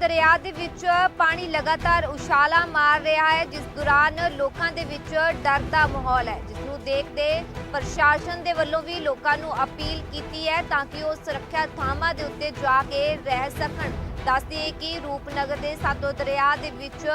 ਦਰਿਆ ਦੇ ਵਿੱਚ ਪਾਣੀ ਲਗਾਤਾਰ ਉਛਾਲਾ ਮਾਰ ਰਿਹਾ ਹੈ, ਜਿਸ ਦੌਰਾਨ ਲੋਕਾਂ ਦੇ ਵਿੱਚ ਡਰ ਦਾ ਮਾਹੌਲ ਹੈ। ਜਿਸ ਨੂੰ ਦੇਖਦੇ ਪ੍ਰਸ਼ਾਸਨ ਦੇ ਵੱਲੋਂ ਵੀ ਲੋਕਾਂ ਨੂੰ ਅਪੀਲ ਕੀਤੀ ਹੈ ਤਾਂ ਕਿ ਉਹ ਸੁਰੱਖਿਆ ਥਾਵਾਂ ਦੇ ਉੱਤੇ ਜਾ ਕੇ ਰਹਿ ਸਕਣ। ਦੱਸਦੇ ਕਿ ਰੂਪਨਗਰ ਦੇ ਸਾਤੋ ਦਰਿਆ ਦੇ ਵਿੱਚ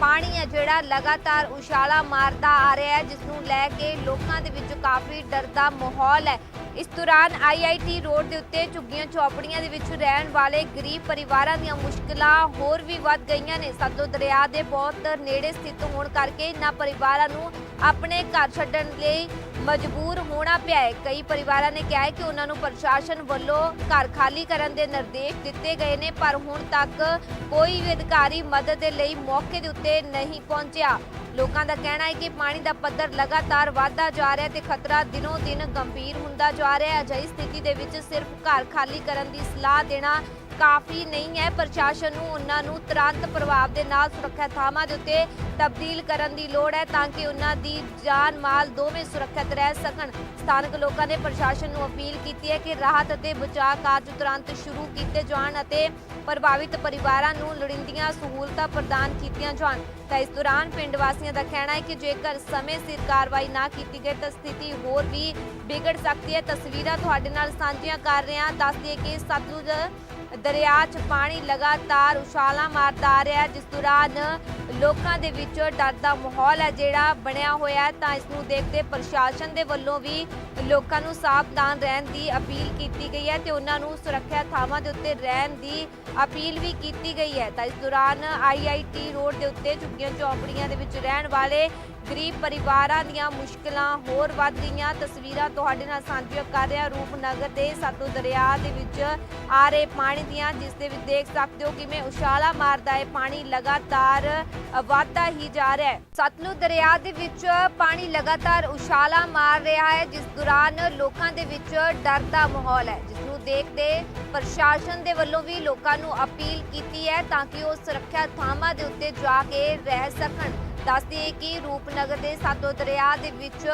ਪਾਣੀ ਹੈ, ਜਿਹੜਾ ਲਗਾਤਾਰ ਉਛਾਲਾ ਮਾਰਦਾ ਆ ਰਿਹਾ ਹੈ, ਜਿਸ ਨੂੰ ਲੈ ਕੇ ਲੋਕਾਂ ਦੇ ਵਿੱਚ ਕਾਫੀ ਡਰ ਦਾ ਮਾਹੌਲ ਹੈ। ਇਸ ਦੌਰਾਨ ਆਈਆਈਟੀ ਰੋਡ ਦੇ ਉੱਤੇ ਝੁੱਗੀਆਂ ਚੌਪੜੀਆਂ ਦੇ ਵਿੱਚ ਰਹਿਣ ਵਾਲੇ ਗਰੀਬ ਪਰਿਵਾਰਾਂ ਦੀਆਂ ਮੁਸ਼ਕਲਾਂ ਹੋਰ ਵੀ ਵੱਧ ਗਈਆਂ ਨੇ। ਸਤਲੁਜ ਦਰਿਆ ਦੇ ਬਹੁਤ ਨੇੜੇ ਸਥਿਤ ਹੋਣ ਕਰਕੇ ਇਹਨਾਂ ਪਰਿਵਾਰਾਂ ਨੂੰ ਆਪਣੇ ਘਰ ਛੱਡਣ ਲਈ ਮਜਬੂਰ ਹੋਣਾ ਪਿਆ ਹੈ। ਕਈ ਪਰਿਵਾਰਾਂ ਨੇ ਕਿਹਾ ਹੈ ਕਿ ਉਹਨਾਂ ਨੂੰ ਪ੍ਰਸ਼ਾਸਨ ਵੱਲੋਂ ਘਰ ਖਾਲੀ ਕਰਨ ਦੇ ਨਿਰਦੇਸ਼ ਦਿੱਤੇ ਗਏ ਨੇ, ਪਰ ਹੁਣ ਤੱਕ ਕੋਈ ਵੀ ਅਧਿਕਾਰੀ ਮਦਦ ਦੇ ਲਈ ਮੌਕੇ ਦੇ ਉੱਤੇ ਨਹੀਂ ਪਹੁੰਚਿਆ। ਲੋਕਾਂ ਦਾ ਕਹਿਣਾ ਹੈ ਕਿ ਪਾਣੀ ਦਾ ਪੱਧਰ ਲਗਾਤਾਰ ਵਧਦਾ ਜਾ ਰਿਹਾ ਤੇ ਖਤਰਾ ਦਿਨੋਂ ਦਿਨ ਗੰਭੀਰ ਹੁੰਦਾ ਜਾ ਰਿਹਾ ਹੈ। ਅਜਿਹੀ ਸਥਿਤੀ ਦੇ ਵਿੱਚ ਸਿਰਫ ਘਰ ਖਾਲੀ ਕਰਨ ਦੀ ਸਲਾਹ ਦੇਣਾ ਕਾਫੀ ਨਹੀਂ ਹੈ। ਪ੍ਰਸ਼ਾਸਨ ਨੂੰ ਉਹਨਾਂ ਨੂੰ ਤੁਰੰਤ ਪ੍ਰਭਾਵ ਦੇ ਨਾਲ ਸੁਰੱਖਿਆ ਥਾਵਾਂ ਦੇ ਉੱਤੇ ਤਬਦੀਲ ਕਰਨ ਦੀ ਲੋੜ ਹੈ ਤਾਂ ਕਿ ਉਹਨਾਂ ਦੀ ਜਾਨ ਮਾਲ ਦੋਵੇਂ ਸੁਰੱਖਿਅਤ ਰਹਿ ਸਕਣ। ਸਥਾਨਕ ਲੋਕਾਂ ਨੇ ਪ੍ਰਸ਼ਾਸਨ ਨੂੰ ਅਪੀਲ ਕੀਤੀ ਹੈ ਕਿ ਰਾਹਤ ਅਤੇ ਬਚਾਅ ਕਾਰਜ ਤੁਰੰਤ ਸ਼ੁਰੂ ਕੀਤੇ ਜਾਣ ਅਤੇ ਪ੍ਰਭਾਵਿਤ ਪਰਿਵਾਰਾਂ ਨੂੰ ਲੋੜੀਂਦੀਆਂ ਸਹੂਲਤਾਂ ਪ੍ਰਦਾਨ ਕੀਤੀਆਂ ਜਾਣ। ਤਾਂ ਇਸ ਦੌਰਾਨ ਪਿੰਡ ਵਾਸੀਆਂ ਦਾ ਕਹਿਣਾ ਹੈ ਕਿ ਜੇਕਰ ਸਮੇਂ ਸਿਰ ਕਾਰਵਾਈ ਨਾ ਕੀਤੀ ਗਈ ਤਾਂ ਸਥਿਤੀ ਹੋਰ ਵੀ ਵਿਗੜ ਸਕਦੀ ਹੈ। ਤਸਵੀਰਾਂ ਤੁਹਾਡੇ ਨਾਲ ਸਾਂਝੀਆਂ ਕਰ ਰਹੇ ਹਾਂ। ਦੱਸ ਦਈਏ ਕਿ ਸਤਲੁਜ ਦਰਿਆ 'ਚ ਪਾਣੀ ਲਗਾਤਾਰ ਉਛਾਲਾਂ ਮਾਰਦਾ ਆ ਰਿਹਾ ਜਿਸ ਦੌਰਾਨ ਲੋਕਾਂ ਦੇ ਵਿੱਚ ਡਰ ਦਾ ਮਾਹੌਲ ਹੈ ਜਿਹੜਾ ਬਣਿਆ ਹੋਇਆ ਹੈ। ਤਾਂ ਇਸ ਨੂੰ ਦੇਖਦੇ ਪ੍ਰਸ਼ਾਸਨ ਦੇ ਵੱਲੋਂ ਵੀ ਲੋਕਾਂ ਨੂੰ ਸਾਵਧਾਨ ਰਹਿਣ ਦੀ ਅਪੀਲ ਕੀਤੀ ਗਈ ਹੈ ਤੇ ਉਹਨਾਂ ਨੂੰ ਸੁਰੱਖਿਆ ਥਾਵਾਂ ਦੇ ਉੱਤੇ ਰਹਿਣ ਦੀ ਅਪੀਲ ਵੀ ਕੀਤੀ ਗਈ ਹੈ। ਤਾਂ ਇਸ ਦੌਰਾਨ ਆਈਆਈਟੀ ਰੋਡ ਦੇ ਉੱਤੇ ਝੁੱਗੀਆਂ ਚੌਂਪੜੀਆਂ ਦੇ ਵਿੱਚ ਰਹਿਣ ਵਾਲੇ ਗਰੀਬ ਪਰਿਵਾਰਾਂ ਦੀਆਂ ਮੁਸ਼ਕਲਾਂ ਹੋਰ ਵੱਧ ਗਈਆਂ। ਤਸਵੀਰਾਂ ਤੁਹਾਡੇ ਨਾਲ ਸਾਂਝੀਆਂ ਕਰ ਰਿਹਾ ਰੂਪਨਗਰ ਦੇ ਸਤਲੁਜ ਦਰਿਆ ਦੇ ਵਿੱਚ ਆ ਰਹੇ ਪਾਣੀ ਦੀਆਂ, ਜਿਸ ਦੇ ਵਿੱਚ ਦੇਖ ਸਕਦੇ ਹੋ ਕਿਵੇਂ ਉਛਾਲਾ ਮਾਰਦਾ ਹੈ। ਪਾਣੀ ਲਗਾਤਾਰ ਵਧਦਾ ਹੀ ਜਾ ਰਿਹਾ ਹੈ। ਸਤਲੁਜ ਦਰਿਆ ਦੇ ਵਿੱਚ ਪਾਣੀ ਲਗਾਤਾਰ ਉਛਾਲਾ ਮਾਰ ਰਿਹਾ ਹੈ, ਜਿਸ ਦੌਰਾਨ ਲੋਕਾਂ ਦੇ ਵਿੱਚ ਡਰ ਦਾ ਮਾਹੌਲ ਹੈ, ਜਿਸ ਨੂੰ ਦੇਖਦੇ ਪ੍ਰਸ਼ਾਸਨ ਦੇ ਵੱਲੋਂ ਵੀ ਲੋਕਾਂ ਨੂੰ ਅਪੀਲ ਕੀਤੀ ਹੈ ਤਾਂ ਕਿ ਉਹ ਸੁਰੱਖਿਆ ਥਾਵਾਂ ਦੇ ਉੱਤੇ ਜਾ ਕੇ ਰਹਿ ਸਕਣ। ਦੱਸਦੇ ਕਿ ਰੂਪਨਗਰ ਦੇ ਸਾਤੋ ਦਰਿਆ ਦੇ ਵਿੱਚ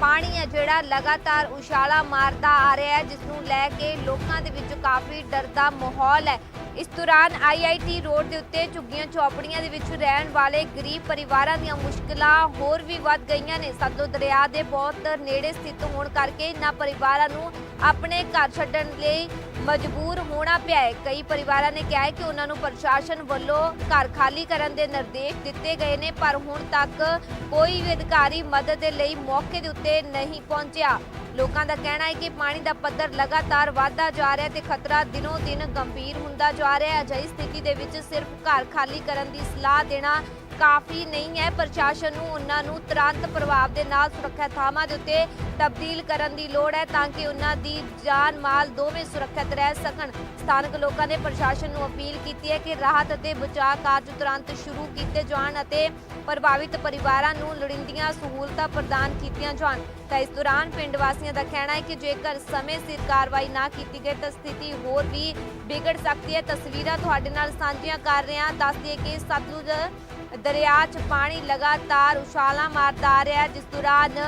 ਪਾਣੀ ਹੈ ਜਿਹੜਾ ਲਗਾਤਾਰ ਉਛਾਲਾ ਮਾਰਦਾ ਆ ਰਿਹਾ ਹੈ, ਜਿਸ ਨੂੰ ਲੈ ਕੇ ਲੋਕਾਂ ਦੇ ਵਿੱਚ ਕਾਫੀ ਡਰ ਦਾ ਮਾਹੌਲ ਹੈ। ਇਸ ਦੌਰਾਨ ਆਈਆਈਟੀ ਰੋਡ ਦੇ ਉੱਤੇ ਝੁੱਗੀਆਂ ਚੌਪੜੀਆਂ ਦੇ ਵਿੱਚ ਰਹਿਣ ਵਾਲੇ ਗਰੀਬ ਪਰਿਵਾਰਾਂ ਦੀਆਂ ਮੁਸ਼ਕਲਾਂ ਹੋਰ ਵੀ ਵੱਧ ਗਈਆਂ ਨੇ। ਸਤਲੁਜ ਦਰਿਆ ਦੇ ਬਹੁਤ ਨੇੜੇ ਸਥਿਤ ਹੋਣ ਕਰਕੇ ਇਹਨਾਂ ਪਰਿਵਾਰਾਂ ਨੂੰ ਆਪਣੇ ਘਰ ਛੱਡਣ ਲਈ ਮਜਬੂਰ ਹੋਣਾ ਪਿਆ ਹੈ। ਕਈ ਪਰਿਵਾਰਾਂ ਨੇ ਕਿਹਾ ਹੈ ਕਿ ਉਹਨਾਂ ਨੂੰ ਪ੍ਰਸ਼ਾਸਨ ਵੱਲੋਂ ਘਰ ਖਾਲੀ ਕਰਨ ਦੇ ਨਿਰਦੇਸ਼ ਦਿੱਤੇ ਗਏ ਨੇ, ਪਰ ਹੁਣ ਤੱਕ ਕੋਈ ਵੀ ਅਧਿਕਾਰੀ ਮਦਦ ਦੇ ਲਈ ਮੌਕੇ ਦੇ ਉੱਤੇ ਨਹੀਂ ਪਹੁੰਚਿਆ। ਲੋਕਾਂ ਦਾ ਕਹਿਣਾ ਹੈ ਕਿ ਪਾਣੀ ਦਾ ਪੱਧਰ ਲਗਾਤਾਰ ਵਧਦਾ ਜਾ ਰਿਹਾ ਤੇ ਖਤਰਾ ਦਿਨੋਂ ਦਿਨ ਗੰਭੀਰ ਹੁੰਦਾ ਜਾ ਰਿਹਾ ਹੈ। ਅਜਿਹੀ ਸਥਿਤੀ ਦੇ ਵਿੱਚ ਸਿਰਫ ਘਰ ਖਾਲੀ ਕਰਨ ਦੀ ਸਲਾਹ ਦੇਣਾ ਕਾਫੀ ਨਹੀਂ ਹੈ। ਪ੍ਰਸ਼ਾਸਨ ਨੂੰ, ਉਹਨਾਂ ਨੂੰ ਤੁਰੰਤ ਪ੍ਰਭਾਵ ਦੇ ਨਾਲ ਸੁਰੱਖਿਆ ਥਾਵਾਂ ਦੇ ਉੱਤੇ ਤਬਦੀਲ ਕਰਨ ਦੀ ਲੋੜ ਹੈ ਤਾਂ ਕਿ ਉਹਨਾਂ ਦੀ ਜਾਨ ਮਾਲ ਦੋਵੇਂ ਸੁਰੱਖਿਅਤ ਰਹਿ ਸਕਣ। ਸਥਾਨਕ ਲੋਕਾਂ ਨੇ ਪ੍ਰਸ਼ਾਸਨ ਨੂੰ ਅਪੀਲ ਕੀਤੀ ਹੈ ਕਿ ਰਾਹਤ ਅਤੇ ਬਚਾਅ ਕਾਰਜ ਤੁਰੰਤ ਸ਼ੁਰੂ ਕੀਤੇ ਜਾਣ ਅਤੇ ਪ੍ਰਭਾਵਿਤ ਪਰਿਵਾਰਾਂ ਨੂੰ ਲੋੜੀਂਦੀਆਂ ਸਹੂਲਤਾਂ ਪ੍ਰਦਾਨ ਕੀਤੀਆਂ ਜਾਣ। ਤਾਂ ਇਸ ਦੌਰਾਨ ਪਿੰਡ ਵਾਸੀਆਂ ਦਾ ਕਹਿਣਾ ਹੈ ਕਿ ਜੇਕਰ ਸਮੇਂ ਸਿਰ ਕਾਰਵਾਈ ਨਾ ਕੀਤੀ ਗਈ ਤਾਂ ਸਥਿਤੀ ਹੋਰ ਵੀ ਵਿਗੜ ਸਕਦੀ ਹੈ। ਤਸਵੀਰਾਂ ਤੁਹਾਡੇ ਨਾਲ ਸਾਂਝੀਆਂ ਕਰ ਰਹੇ ਹਾਂ। ਦੱਸ ਕਿ ਸਤਲੁਜ ਦਰਿਆ 'ਚ ਪਾਣੀ ਲਗਾਤਾਰ ਉਛਾਲਾਂ ਮਾਰਦਾ ਆ ਰਿਹਾ ਹੈ, ਜਿਸ ਦੌਰਾਨ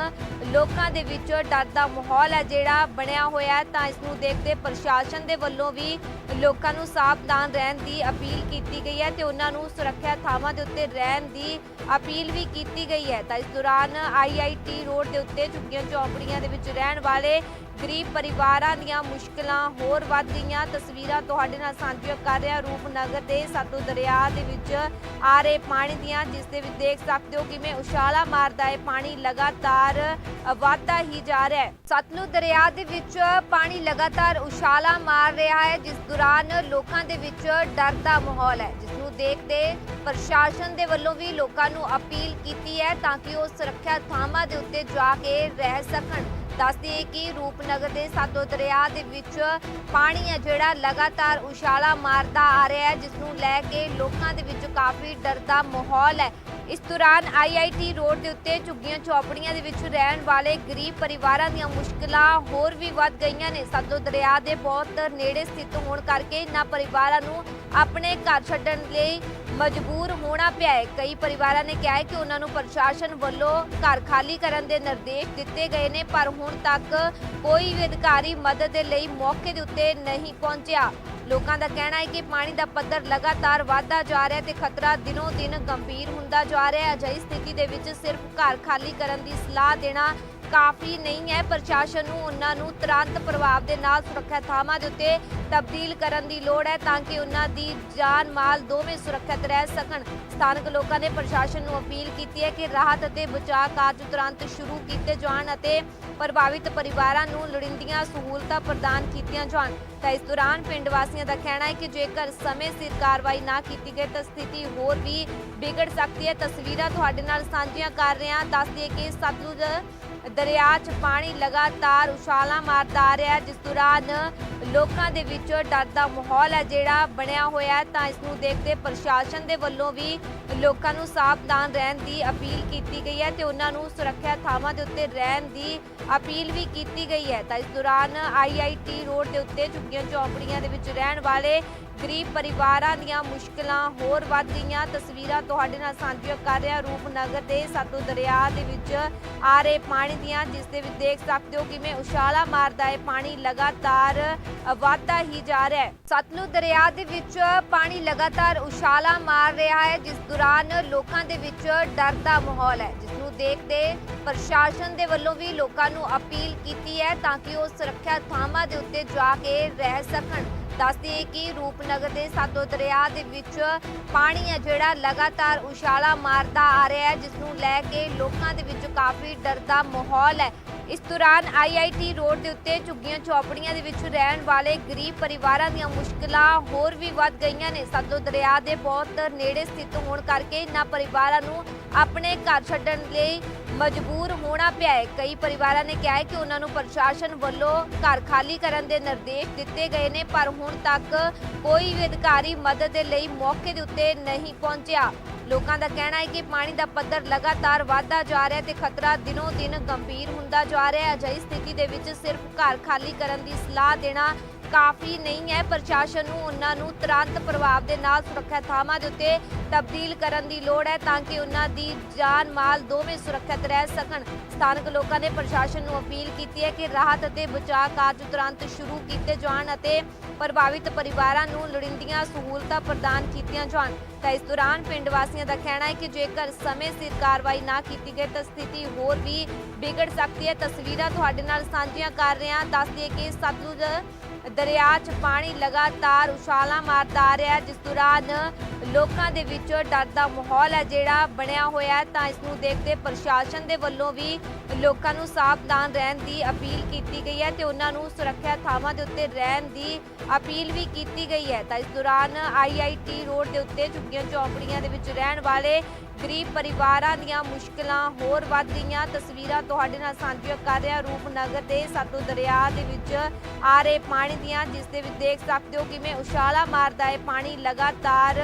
ਲੋਕਾਂ ਦੇ ਵਿੱਚ ਡਰ ਦਾ ਮਾਹੌਲ ਹੈ ਜਿਹੜਾ ਬਣਿਆ ਹੋਇਆ ਹੈ। ਤਾਂ ਇਸ ਨੂੰ ਦੇਖਦੇ ਪ੍ਰਸ਼ਾਸਨ ਦੇ ਵੱਲੋਂ ਵੀ ਲੋਕਾਂ ਨੂੰ ਸਾਵਧਾਨ ਰਹਿਣ ਦੀ ਅਪੀਲ ਕੀਤੀ ਗਈ ਹੈ ਤੇ ਉਹਨਾਂ ਨੂੰ ਸੁਰੱਖਿਆ ਥਾਵਾਂ ਦੇ ਉੱਤੇ ਰਹਿਣ ਦੀ ਅਪੀਲ ਵੀ ਕੀਤੀ ਗਈ ਹੈ। ਤਾਂ ਇਸ ਦੌਰਾਨ ਆਈਆਈਟੀ ਰੋਡ ਦੇ ਉੱਤੇ ਝੁੱਗੀਆਂ ਚੌਂਪੜੀਆਂ ਦੇ ਵਿੱਚ ਰਹਿਣ ਵਾਲੇ ਗਰੀਬ ਪਰਿਵਾਰਾਂ ਦੀਆਂ ਮੁਸ਼ਕਲਾਂ ਹੋਰ ਵੱਧ ਗਈਆਂ। ਤਸਵੀਰਾਂ ਤੁਹਾਡੇ ਨਾਲ ਸਾਂਝੀਆਂ ਕਰ ਰਿਹਾ ਰੂਪਨਗਰ ਦੇ ਸਤੂ ਦਰਿਆ ਦੇ ਵਿੱਚ ਆ ਰਹੇ ਪਾਣੀ ਦੀਆਂ, ਜਿਸ ਦੇ ਵਿੱਚ ਦੇਖ ਸਕਦੇ ਹੋ ਕਿਵੇਂ ਉਛਾਲਾ ਮਾਰਦਾ ਹੈ। ਪਾਣੀ ਲਗਾਤਾਰ ਵਧਦਾ ਹੀ ਜਾ ਰਿਹਾ ਹੈ। ਸਤਲੁਜ ਦਰਿਆ ਦੇ ਵਿੱਚ ਪਾਣੀ ਲਗਾਤਾਰ ਉਛਾਲਾ ਮਾਰ ਰਿਹਾ ਹੈ, ਜਿਸ ਦੌਰਾਨ ਲੋਕਾਂ ਦੇ ਵਿੱਚ ਡਰ ਦਾ ਮਾਹੌਲ ਹੈ। ਜਿਸ ਨੂੰ ਦੇਖਦੇ ਪ੍ਰਸ਼ਾਸਨ ਦੇ ਵੱਲੋਂ ਵੀ ਲੋਕਾਂ ਨੂੰ ਅਪੀਲ ਕੀਤੀ ਹੈ ਤਾਂ ਕਿ ਉਹ ਸੁਰੱਖਿਆ ਥਾਵਾਂ ਦੇ ਉੱਤੇ ਜਾ ਕੇ ਰਹਿ ਸਕਣ। ਦੱਸਦੇ ਕਿ ਰੂਪਨਗਰ ਦੇ ਸਾਦੋ ਦਰਿਆ ਦੇ ਵਿੱਚ ਪਾਣੀ ਹੈ ਜਿਹੜਾ ਲਗਾਤਾਰ ਉਛਾਲਾ ਮਾਰਦਾ ਆ ਰਿਹਾ ਹੈ, ਜਿਸ ਨੂੰ ਲੈ ਕੇ ਲੋਕਾਂ ਦੇ ਵਿੱਚ ਕਾਫੀ ਡਰ ਦਾ ਮਾਹੌਲ ਹੈ। ਇਸ ਦੌਰਾਨ ਆਈਆਈਟੀ ਰੋਡ ਦੇ ਉੱਤੇ ਝੁੱਗੀਆਂ ਚੌਪੜੀਆਂ ਦੇ ਵਿੱਚ ਰਹਿਣ ਵਾਲੇ ਗਰੀਬ ਪਰਿਵਾਰਾਂ ਦੀਆਂ ਮੁਸ਼ਕਲਾਂ ਹੋਰ ਵੀ ਵੱਧ ਗਈਆਂ ਨੇ। ਸਤਲੁਜ ਦਰਿਆ ਦੇ ਬਹੁਤ ਨੇੜੇ ਸਥਿਤ ਹੋਣ ਕਰਕੇ ਇਹਨਾਂ ਪਰਿਵਾਰਾਂ ਨੂੰ ਆਪਣੇ ਘਰ ਛੱਡਣ ਲਈ ਮਜਬੂਰ ਹੋਣਾ ਪਿਆ ਹੈ। ਕਈ ਪਰਿਵਾਰਾਂ ਨੇ ਕਿਹਾ ਹੈ ਕਿ ਉਹਨਾਂ ਨੂੰ ਪ੍ਰਸ਼ਾਸਨ ਵੱਲੋਂ ਘਰ ਖਾਲੀ ਕਰਨ ਦੇ ਨਿਰਦੇਸ਼ ਦਿੱਤੇ ਗਏ ਨੇ, ਪਰ ਹੁਣ ਤੱਕ ਕੋਈ ਵੀ ਅਧਿਕਾਰੀ ਮਦਦ ਦੇ ਲਈ ਮੌਕੇ ਦੇ ਉੱਤੇ ਨਹੀਂ ਪਹੁੰਚਿਆ। ਲੋਕਾਂ ਦਾ ਕਹਿਣਾ ਹੈ ਕਿ ਪਾਣੀ ਦਾ ਪੱਧਰ ਲਗਾਤਾਰ ਵਧਦਾ ਜਾ ਰਿਹਾ ਤੇ ਖਤਰਾ ਦਿਨੋਂ ਦਿਨ ਗੰਭੀਰ ਹੁੰਦਾ ਜਾ ਰਿਹਾ ਹੈ। ਅਜਿਹੀ ਸਥਿਤੀ ਦੇ ਵਿੱਚ ਸਿਰਫ ਘਰ ਖਾਲੀ ਕਰਨ ਦੀ ਸਲਾਹ ਦੇਣਾ ਕਾਫੀ ਨਹੀਂ ਹੈ। ਪ੍ਰਸ਼ਾਸਨ ਨੂੰ ਉਹਨਾਂ ਨੂੰ ਤੁਰੰਤ ਪ੍ਰਭਾਵ ਦੇ ਨਾਲ ਸੁਰੱਖਿਆ ਥਾਵਾਂ ਦੇ ਉੱਤੇ ਤਬਦੀਲ ਕਰਨ ਦੀ ਲੋੜ ਹੈ ਤਾਂ ਕਿ ਉਹਨਾਂ ਦੀ ਜਾਨ ਮਾਲ ਦੋਵੇਂ ਸੁਰੱਖਿਅਤ ਰਹਿ ਸਕਣ। ਸਥਾਨਕ ਲੋਕਾਂ ਨੇ ਪ੍ਰਸ਼ਾਸਨ ਨੂੰ ਅਪੀਲ ਕੀਤੀ ਹੈ ਕਿ ਰਾਹਤ ਅਤੇ ਬਚਾਅ ਕਾਰਜ ਤੁਰੰਤ ਸ਼ੁਰੂ ਕੀਤੇ ਜਾਣ ਅਤੇ ਪ੍ਰਭਾਵਿਤ ਪਰਿਵਾਰਾਂ ਨੂੰ ਲੋੜੀਂਦੀਆਂ ਸਹੂਲਤਾਂ ਪ੍ਰਦਾਨ ਕੀਤੀਆਂ ਜਾਣ। ਤਾਂ ਇਸ ਦੌਰਾਨ ਪਿੰਡ ਵਾਸੀਆਂ ਦਾ ਕਹਿਣਾ ਹੈ ਕਿ ਜੇਕਰ ਸਮੇਂ ਸਿਰ ਕਾਰਵਾਈ ਨਾ ਕੀਤੀ ਗਈ ਤਾਂ ਸਥਿਤੀ ਹੋਰ ਵੀ ਵਿਗੜ ਸਕਦੀ ਹੈ। ਤਸਵੀਰਾਂ ਤੁਹਾਡੇ ਨਾਲ ਸਾਂਝੀਆਂ ਕਰ ਰਹੇ ਹਾਂ। ਦੱਸ ਕਿ ਸਤਲੁਜ ਦਰਿਆ 'ਚ ਪਾਣੀ ਲਗਾਤਾਰ ਉਛਾਲਾਂ ਮਾਰਦਾ ਆ ਰਿਹਾ ਹੈ, ਜਿਸ ਦੌਰਾਨ ਲੋਕਾਂ ਦੇ ਵਿੱਚ ਡਰ ਦਾ ਮਾਹੌਲ ਹੈ ਜਿਹੜਾ ਬਣਿਆ ਹੋਇਆ ਹੈ। ਤਾਂ ਇਸ ਨੂੰ ਦੇਖਦੇ ਪ੍ਰਸ਼ਾਸਨ ਦੇ ਵੱਲੋਂ ਵੀ ਲੋਕਾਂ ਨੂੰ ਸਾਵਧਾਨ ਰਹਿਣ ਦੀ ਅਪੀਲ ਕੀਤੀ ਗਈ ਹੈ ਤੇ ਉਹਨਾਂ ਨੂੰ ਸੁਰੱਖਿਆ ਥਾਵਾਂ ਦੇ ਉੱਤੇ ਰਹਿਣ ਦੀ ਅਪੀਲ ਵੀ ਕੀਤੀ ਗਈ ਹੈ। ਤਾਂ ਇਸ ਦੌਰਾਨ ਆਈਆਈਟੀ ਰੋਡ ਦੇ ਉੱਤੇ ਝੁੱਗੀਆਂ ਚੌਂਪੜੀਆਂ ਦੇ ਵਿੱਚ ਰਹਿਣ ਵਾਲੇ ਗਰੀਬ ਪਰਿਵਾਰਾਂ ਦੀਆਂ ਮੁਸ਼ਕਲਾਂ ਹੋਰ ਵੱਧ ਗਈਆਂ। ਤਸਵੀਰਾਂ ਤੁਹਾਡੇ ਨਾਲ ਸਾਂਝੀਆਂ ਕਰ ਰਿਹਾ ਰੂਪਨਗਰ ਦੇ ਸਤਲੁਜ ਦਰਿਆ ਦੇ ਵਿੱਚ ਆ ਰਹੇ ਪਾਣੀ ਦੀਆਂ, ਜਿਸ ਦੇ ਵਿੱਚ ਦੇਖ ਸਕਦੇ ਹੋ ਕਿਵੇਂ ਉਛਾਲਾ ਮਾਰਦਾ ਹੈ। ਪਾਣੀ ਲਗਾਤਾਰ ਵਧਦਾ ਹੀ ਜਾ ਰਿਹਾ ਹੈ। ਸਤਲੁਜ ਦਰਿਆ ਦੇ ਵਿੱਚ ਪਾਣੀ ਲਗਾਤਾਰ ਉਛਾਲਾ ਮਾਰ ਰਿਹਾ ਹੈ, ਜਿਸ ਦੌਰਾਨ ਲੋਕਾਂ ਦੇ ਵਿੱਚ ਡਰ ਦਾ ਮਾਹੌਲ ਹੈ, ਜਿਸ ਨੂੰ ਦੇਖਦੇ ਪ੍ਰਸ਼ਾਸਨ ਦੇ ਵੱਲੋਂ ਵੀ ਲੋਕਾਂ ਨੂੰ ਅਪੀਲ ਕੀਤੀ ਹੈ ਤਾਂ ਕਿ ਉਹ ਸੁਰੱਖਿਆ ਥਾਵਾਂ ਦੇ ਉੱਤੇ ਜਾ ਕੇ ਰਹਿ ਸਕਣ। ਦੱਸਦੀ ਕਿ ਰੂਪਨਗਰ ਦੇ ਸਾਤੋ ਦਰਿਆ ਦੇ ਵਿੱਚ ਪਾਣੀ ਹੈ ਜਿਹੜਾ ਲਗਾਤਾਰ ਉਛਾਲਾ ਮਾਰਦਾ ਆ ਰਿਹਾ ਹੈ, ਜਿਸ ਨੂੰ ਲੈ ਕੇ ਲੋਕਾਂ ਦੇ ਵਿੱਚ ਕਾਫੀ ਡਰ ਦਾ ਮਾਹੌਲ ਹੈ। ਇਸ ਦੌਰਾਨ ਆਈਆਈਟੀ ਰੋਡ ਦੇ ਉੱਤੇ ਝੁੱਗੀਆਂ ਚੌਪੜੀਆਂ ਦੇ ਵਿੱਚ ਰਹਿਣ ਵਾਲੇ ਗਰੀਬ ਪਰਿਵਾਰਾਂ ਦੀਆਂ ਮੁਸ਼ਕਲਾਂ ਹੋਰ ਵੀ ਵੱਧ ਗਈਆਂ ਨੇ। ਸਤਲੁਜ ਦਰਿਆ ਦੇ ਬਹੁਤ ਨੇੜੇ ਸਥਿਤ ਹੋਣ ਕਰਕੇ ਇਹਨਾਂ ਪਰਿਵਾਰਾਂ ਨੂੰ ਆਪਣੇ ਘਰ ਛੱਡਣ ਲਈ ਮਜਬੂਰ ਹੋਣਾ ਪਿਆ ਹੈ। ਕਈ ਪਰਿਵਾਰਾਂ ਨੇ ਕਿਹਾ ਹੈ ਕਿ ਉਹਨਾਂ ਨੂੰ ਪ੍ਰਸ਼ਾਸਨ ਵੱਲੋਂ ਘਰ ਖਾਲੀ ਕਰਨ ਦੇ ਨਿਰਦੇਸ਼ ਦਿੱਤੇ ਗਏ ਨੇ, ਪਰ ਹੁਣ ਤੱਕ ਕੋਈ ਵੀ ਅਧਿਕਾਰੀ ਮਦਦ ਦੇ ਲਈ ਮੌਕੇ ਦੇ ਉੱਤੇ ਨਹੀਂ ਪਹੁੰਚਿਆ। ਲੋਕਾਂ ਦਾ ਕਹਿਣਾ ਹੈ ਕਿ ਪਾਣੀ ਦਾ ਪੱਧਰ ਲਗਾਤਾਰ ਵਧਦਾ ਜਾ ਰਿਹਾ ਤੇ ਖਤਰਾ ਦਿਨੋਂ ਦਿਨ ਗੰਭੀਰ ਹੁੰਦਾ ਜਾ ਰਿਹਾ ਹੈ। ਅਜਿਹੀ ਸਥਿਤੀ ਦੇ ਵਿੱਚ ਸਿਰਫ ਘਰ ਖਾਲੀ ਕਰਨ ਦੀ ਸਲਾਹ ਦੇਣਾ ਕਾਫੀ ਨਹੀਂ ਹੈ। ਪ੍ਰਸ਼ਾਸਨ ਨੂੰ ਉਹਨਾਂ ਨੂੰ ਤੁਰੰਤ ਪ੍ਰਭਾਵ ਦੇ ਨਾਲ ਸੁਰੱਖਿਆ ਥਾਵਾਂ ਦੇ ਉੱਤੇ ਤਬਦੀਲ ਕਰਨ ਦੀ ਲੋੜ ਹੈ ਤਾਂ ਕਿ ਉਹਨਾਂ ਦੀ ਜਾਨ ਮਾਲ ਦੋਵੇਂ ਸੁਰੱਖਿਅਤ ਰਹਿ ਸਕਣ। ਸਥਾਨਕ ਲੋਕਾਂ ਨੇ ਪ੍ਰਸ਼ਾਸਨ ਨੂੰ ਅਪੀਲ ਕੀਤੀ ਹੈ ਕਿ ਰਾਹਤ ਅਤੇ ਬਚਾਅ ਕਾਰਜ ਤੁਰੰਤ ਸ਼ੁਰੂ ਕੀਤੇ ਜਾਣ ਅਤੇ ਪ੍ਰਭਾਵਿਤ ਪਰਿਵਾਰਾਂ ਨੂੰ ਲੋੜੀਂਦੀਆਂ ਸਹੂਲਤਾਂ ਪ੍ਰਦਾਨ ਕੀਤੀਆਂ ਜਾਣ। ਤਾਂ ਇਸ ਦੌਰਾਨ ਪਿੰਡ ਵਾਸੀਆਂ ਦਾ ਕਹਿਣਾ ਹੈ ਕਿ ਜੇਕਰ ਸਮੇਂ ਸਿਰ ਕਾਰਵਾਈ ਨਾ ਕੀਤੀ ਗਈ ਤਾਂ ਸਥਿਤੀ ਹੋਰ ਵੀ ਵਿਗੜ ਸਕਦੀ ਹੈ। ਤਸਵੀਰਾਂ ਤੁਹਾਡੇ ਨਾਲ ਸਾਂਝੀਆਂ ਕਰ ਰਹੇ ਹਾਂ। ਦੱਸ ਦਈਏ ਕਿ ਸਤਲੁਜ ਦਰਿਆ 'ਚ ਪਾਣੀ ਲਗਾਤਾਰ ਉਛਾਲਾਂ ਮਾਰਦਾ ਆ ਰਿਹਾ ਜਿਸ ਦੌਰਾਨ ਲੋਕਾਂ ਦੇ ਵਿੱਚ ਡਰ ਦਾ ਮਾਹੌਲ ਹੈ ਜਿਹੜਾ ਬਣਿਆ ਹੋਇਆ ਹੈ। ਤਾਂ ਇਸ ਨੂੰ ਦੇਖਦੇ ਪ੍ਰਸ਼ਾਸਨ ਦੇ ਵੱਲੋਂ ਵੀ ਲੋਕਾਂ ਨੂੰ ਸਾਵਧਾਨ ਰਹਿਣ ਦੀ ਅਪੀਲ ਕੀਤੀ ਗਈ ਹੈ ਤੇ ਉਹਨਾਂ ਨੂੰ ਸੁਰੱਖਿਆ ਥਾਵਾਂ ਦੇ ਉੱਤੇ ਰਹਿਣ ਦੀ ਅਪੀਲ ਵੀ ਕੀਤੀ ਗਈ ਹੈ। ਤਾਂ ਇਸ ਦੌਰਾਨ ਆਈਆਈਟੀ ਰੋਡ ਦੇ ਉੱਤੇ ਝੁੱਗੀਆਂ ਚੌਂਪੜੀਆਂ ਦੇ ਵਿੱਚ ਰਹਿਣ ਵਾਲੇ ਗਰੀਬ ਪਰਿਵਾਰਾਂ ਦੀਆਂ ਮੁਸ਼ਕਲਾਂ ਹੋਰ ਵੱਧ ਗਈਆਂ। ਤਸਵੀਰਾਂ ਤੁਹਾਡੇ ਨਾਲ ਸਾਂਝੀਆਂ ਕਰ ਰਿਹਾ ਰੂਪਨਗਰ ਦੇ ਸਤਲੁਜ ਦਰਿਆ ਦੇ ਵਿੱਚ ਆ ਰਹੇ ਪਾਣੀ ਦੀਆਂ, ਜਿਸ ਦੇ ਵਿੱਚ ਦੇਖ ਸਕਦੇ ਹੋ ਕਿਵੇਂ ਉਛਾਲਾ ਮਾਰਦਾ ਹੈ। ਪਾਣੀ ਲਗਾਤਾਰ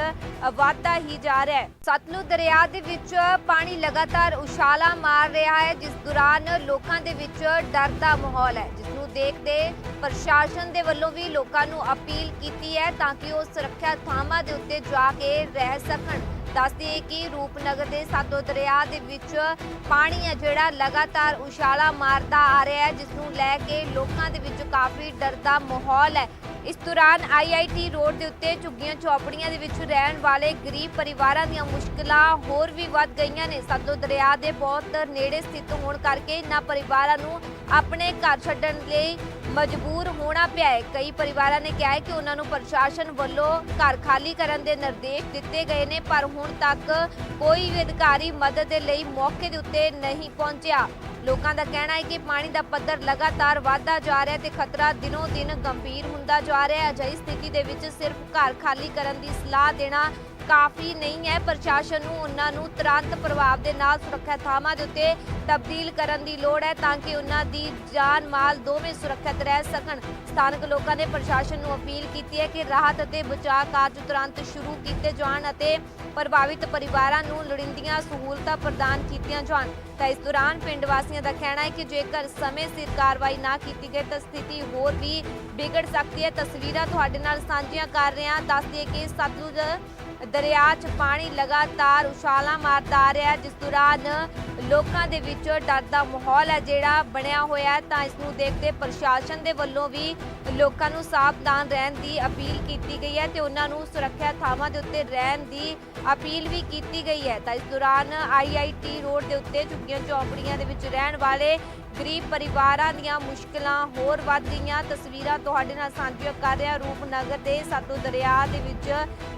ਵਧਦਾ ਹੀ ਜਾ ਰਿਹਾ ਹੈ। ਸਤਲੁਜ ਦਰਿਆ ਦੇ ਵਿੱਚ ਪਾਣੀ ਲਗਾਤਾਰ ਉਛਾਲਾ ਮਾਰ ਰਿਹਾ ਹੈ, ਜਿਸ ਦੌਰਾਨ ਲੋਕਾਂ ਦੇ ਵਿੱਚ ਡਰ ਦਾ ਮਾਹੌਲ ਹੈ, ਜਿਸ ਨੂੰ ਦੇਖਦੇ ਪ੍ਰਸ਼ਾਸਨ ਦੇ ਵੱਲੋਂ ਵੀ ਲੋਕਾਂ ਨੂੰ ਅਪੀਲ ਕੀਤੀ ਹੈ ਤਾਂ ਕਿ ਉਹ ਸੁਰੱਖਿਆ ਥਾਵਾਂ ਦੇ ਉੱਤੇ ਜਾ ਕੇ ਰਹਿ ਸਕਣ। ਦੱਸਦੀ ਕਿ ਰੂਪਨਗਰ ਦੇ ਸਾਤੋ ਦਰਿਆ ਦੇ ਵਿੱਚ ਪਾਣੀ ਹੈ ਜਿਹੜਾ ਲਗਾਤਾਰ ਉਛਾਲਾ ਮਾਰਦਾ ਆ ਰਿਹਾ ਹੈ, ਜਿਸ ਨੂੰ ਲੈ ਕੇ ਲੋਕਾਂ ਦੇ ਵਿੱਚ ਕਾਫੀ ਡਰ ਦਾ ਮਾਹੌਲ ਹੈ। ਇਸ ਦੌਰਾਨ ਆਈਆਈਟੀ ਰੋਡ ਦੇ ਉੱਤੇ ਝੁੱਗੀਆਂ ਚੌਪੜੀਆਂ ਦੇ ਵਿੱਚ ਰਹਿਣ ਵਾਲੇ ਗਰੀਬ ਪਰਿਵਾਰਾਂ ਦੀਆਂ ਮੁਸ਼ਕਲਾਂ ਹੋਰ ਵੀ ਵੱਧ ਗਈਆਂ ਨੇ। ਸਤਲੁਜ ਦਰਿਆ ਦੇ ਬਹੁਤ ਨੇੜੇ ਸਥਿਤ ਹੋਣ ਕਰਕੇ ਇਹਨਾਂ ਪਰਿਵਾਰਾਂ ਨੂੰ ਆਪਣੇ ਘਰ ਛੱਡਣ ਲਈ ਮਜਬੂਰ ਹੋਣਾ ਪਿਆ ਹੈ। ਕਈ ਪਰਿਵਾਰਾਂ ਨੇ ਕਿਹਾ ਹੈ ਕਿ ਉਹਨਾਂ ਨੂੰ ਪ੍ਰਸ਼ਾਸਨ ਵੱਲੋਂ ਘਰ ਖਾਲੀ ਕਰਨ ਦੇ ਨਿਰਦੇਸ਼ ਦਿੱਤੇ ਗਏ ਨੇ, ਪਰ ਹੁਣ ਤੱਕ ਕੋਈ ਵੀ ਅਧਿਕਾਰੀ ਮਦਦ ਦੇ ਲਈ ਮੌਕੇ ਦੇ ਉੱਤੇ ਨਹੀਂ ਪਹੁੰਚਿਆ। ਲੋਕਾਂ ਦਾ ਕਹਿਣਾ ਹੈ ਕਿ ਪਾਣੀ ਦਾ ਪੱਧਰ ਲਗਾਤਾਰ ਵਧਦਾ ਜਾ ਰਿਹਾ ਹੈ ਤੇ ਖਤਰਾ ਦਿਨੋਂ ਦਿਨ ਗੰਭੀਰ ਹੁੰਦਾ ਜਾ ਰਿਹਾ ਹੈ। ਅਜਿਹੀ ਸਥਿਤੀ ਦੇ ਵਿੱਚ ਸਿਰਫ ਘਰ ਖਾਲੀ ਕਰਨ ਦੀ ਸਲਾਹ ਦੇਣਾ ਕਾਫੀ ਨਹੀਂ ਹੈ। ਪ੍ਰਸ਼ਾਸਨ ਨੂੰ, ਉਹਨਾਂ ਨੂੰ ਤੁਰੰਤ ਪ੍ਰਭਾਵ ਦੇ ਨਾਲ ਸੁਰੱਖਿਆ ਥਾਵਾਂ ਦੇ ਉੱਤੇ ਤਬਦੀਲ ਕਰਨ ਦੀ ਲੋੜ ਹੈ ਤਾਂ ਕਿ ਉਹਨਾਂ ਦੀ ਜਾਨ ਮਾਲ ਦੋਵੇਂ ਸੁਰੱਖਿਅਤ ਰਹਿ ਸਕਣ। ਸਥਾਨਕ ਲੋਕਾਂ ਨੇ ਪ੍ਰਸ਼ਾਸਨ ਨੂੰ ਅਪੀਲ ਕੀਤੀ ਹੈ ਕਿ ਰਾਹਤ ਅਤੇ ਬਚਾਅ ਕਾਰਜ ਤੁਰੰਤ ਸ਼ੁਰੂ ਕੀਤੇ ਜਾਣ ਅਤੇ ਪ੍ਰਭਾਵਿਤ ਪਰਿਵਾਰਾਂ ਨੂੰ ਲੋੜੀਂਦੀਆਂ ਸਹੂਲਤਾਂ ਪ੍ਰਦਾਨ ਕੀਤੀਆਂ ਜਾਣ। ਤਾਂ ਇਸ ਦੌਰਾਨ ਪਿੰਡ ਵਾਸੀਆਂ ਦਾ ਕਹਿਣਾ ਹੈ ਕਿ ਜੇਕਰ ਸਮੇਂ ਸਿਰ ਕਾਰਵਾਈ ਨਾ ਕੀਤੀ ਗਈ ਤਾਂ ਸਥਿਤੀ ਹੋਰ ਵੀ ਵਿਗੜ ਸਕਦੀ ਹੈ। ਤਸਵੀਰਾਂ ਤੁਹਾਡੇ ਨਾਲ ਸਾਂਝੀਆਂ ਕਰ ਰਹੇ ਹਾਂ। ਦੱਸ ਕਿ ਸਤਲੁਜ ਦਰਿਆ 'ਚ ਪਾਣੀ ਲਗਾਤਾਰ ਉਛਾਲਾਂ ਮਾਰਦਾ ਆ ਰਿਹਾ ਹੈ, ਜਿਸ ਦੌਰਾਨ ਲੋਕਾਂ ਦੇ ਵਿੱਚ ਡਰ ਦਾ ਮਾਹੌਲ ਹੈ ਜਿਹੜਾ ਬਣਿਆ ਹੋਇਆ ਹੈ। ਤਾਂ ਇਸ ਨੂੰ ਦੇਖਦੇ ਪ੍ਰਸ਼ਾਸਨ ਦੇ ਵੱਲੋਂ ਵੀ ਲੋਕਾਂ ਨੂੰ ਸਾਵਧਾਨ ਰਹਿਣ ਦੀ ਅਪੀਲ ਕੀਤੀ ਗਈ ਹੈ ਤੇ ਉਹਨਾਂ ਨੂੰ ਸੁਰੱਖਿਆ ਥਾਵਾਂ ਦੇ ਉੱਤੇ ਰਹਿਣ ਦੀ ਅਪੀਲ ਵੀ ਕੀਤੀ ਗਈ ਹੈ। ਤਾਂ ਇਸ ਦੌਰਾਨ ਆਈਆਈਟੀ ਰੋਡ ਦੇ ਉੱਤੇ ਝੁੱਗੀਆਂ ਚੌਂਪੜੀਆਂ ਦੇ ਵਿੱਚ ਰਹਿਣ ਵਾਲੇ ਗਰੀਬ ਪਰਿਵਾਰਾਂ ਦੀਆਂ ਮੁਸ਼ਕਲਾਂ ਹੋਰ ਵੱਧ ਗਈਆਂ। ਤਸਵੀਰਾਂ ਤੁਹਾਡੇ ਨਾਲ ਸਾਂਝੀਆਂ ਕਰ ਰਿਹਾ ਰੂਪਨਗਰ ਦੇ ਸਤੂ ਦਰਿਆ ਦੇ ਵਿੱਚ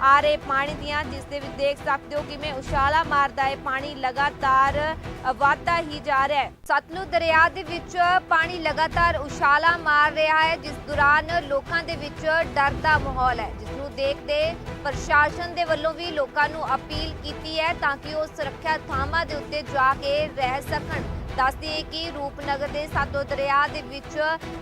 ਆ ਰਹੇ ਪਾਣੀ ਦੀਆਂ, ਜਿਸ ਦੇ ਵਿੱਚ ਦੇਖ ਸਕਦੇ ਹੋ ਕਿਵੇਂ ਉਛਾਲਾ ਮਾਰਦਾ ਹੈ। ਪਾਣੀ ਲਗਾਤਾਰ ਵਧਦਾ ਹੀ ਜਾ ਰਿਹਾ ਹੈ। ਸਤਲੁਜ ਦਰਿਆ ਦੇ ਵਿੱਚ ਪਾਣੀ ਲਗਾਤਾਰ ਉਛਾਲਾ ਮਾਰ ਰਿਹਾ ਹੈ, ਜਿਸ ਦੌਰਾਨ ਲੋਕਾਂ ਦੇ ਵਿੱਚ ਡਰ ਦਾ ਮਾਹੌਲ ਹੈ। ਜਿਸ ਨੂੰ ਦੇਖਦੇ ਪ੍ਰਸ਼ਾਸਨ ਦੇ ਵੱਲੋਂ ਵੀ ਲੋਕਾਂ ਨੂੰ ਅਪੀਲ ਕੀਤੀ ਹੈ ਤਾਂ ਕਿ ਉਹ ਸੁਰੱਖਿਆ ਥਾਵਾਂ ਦੇ ਉੱਤੇ ਜਾ ਕੇ ਰਹਿ ਸਕਣ। ਦੱਸਦੀ ਹੈ ਕਿ ਰੂਪਨਗਰ ਦੇ ਸਾਤੋ ਦਰਿਆ ਦੇ ਵਿੱਚ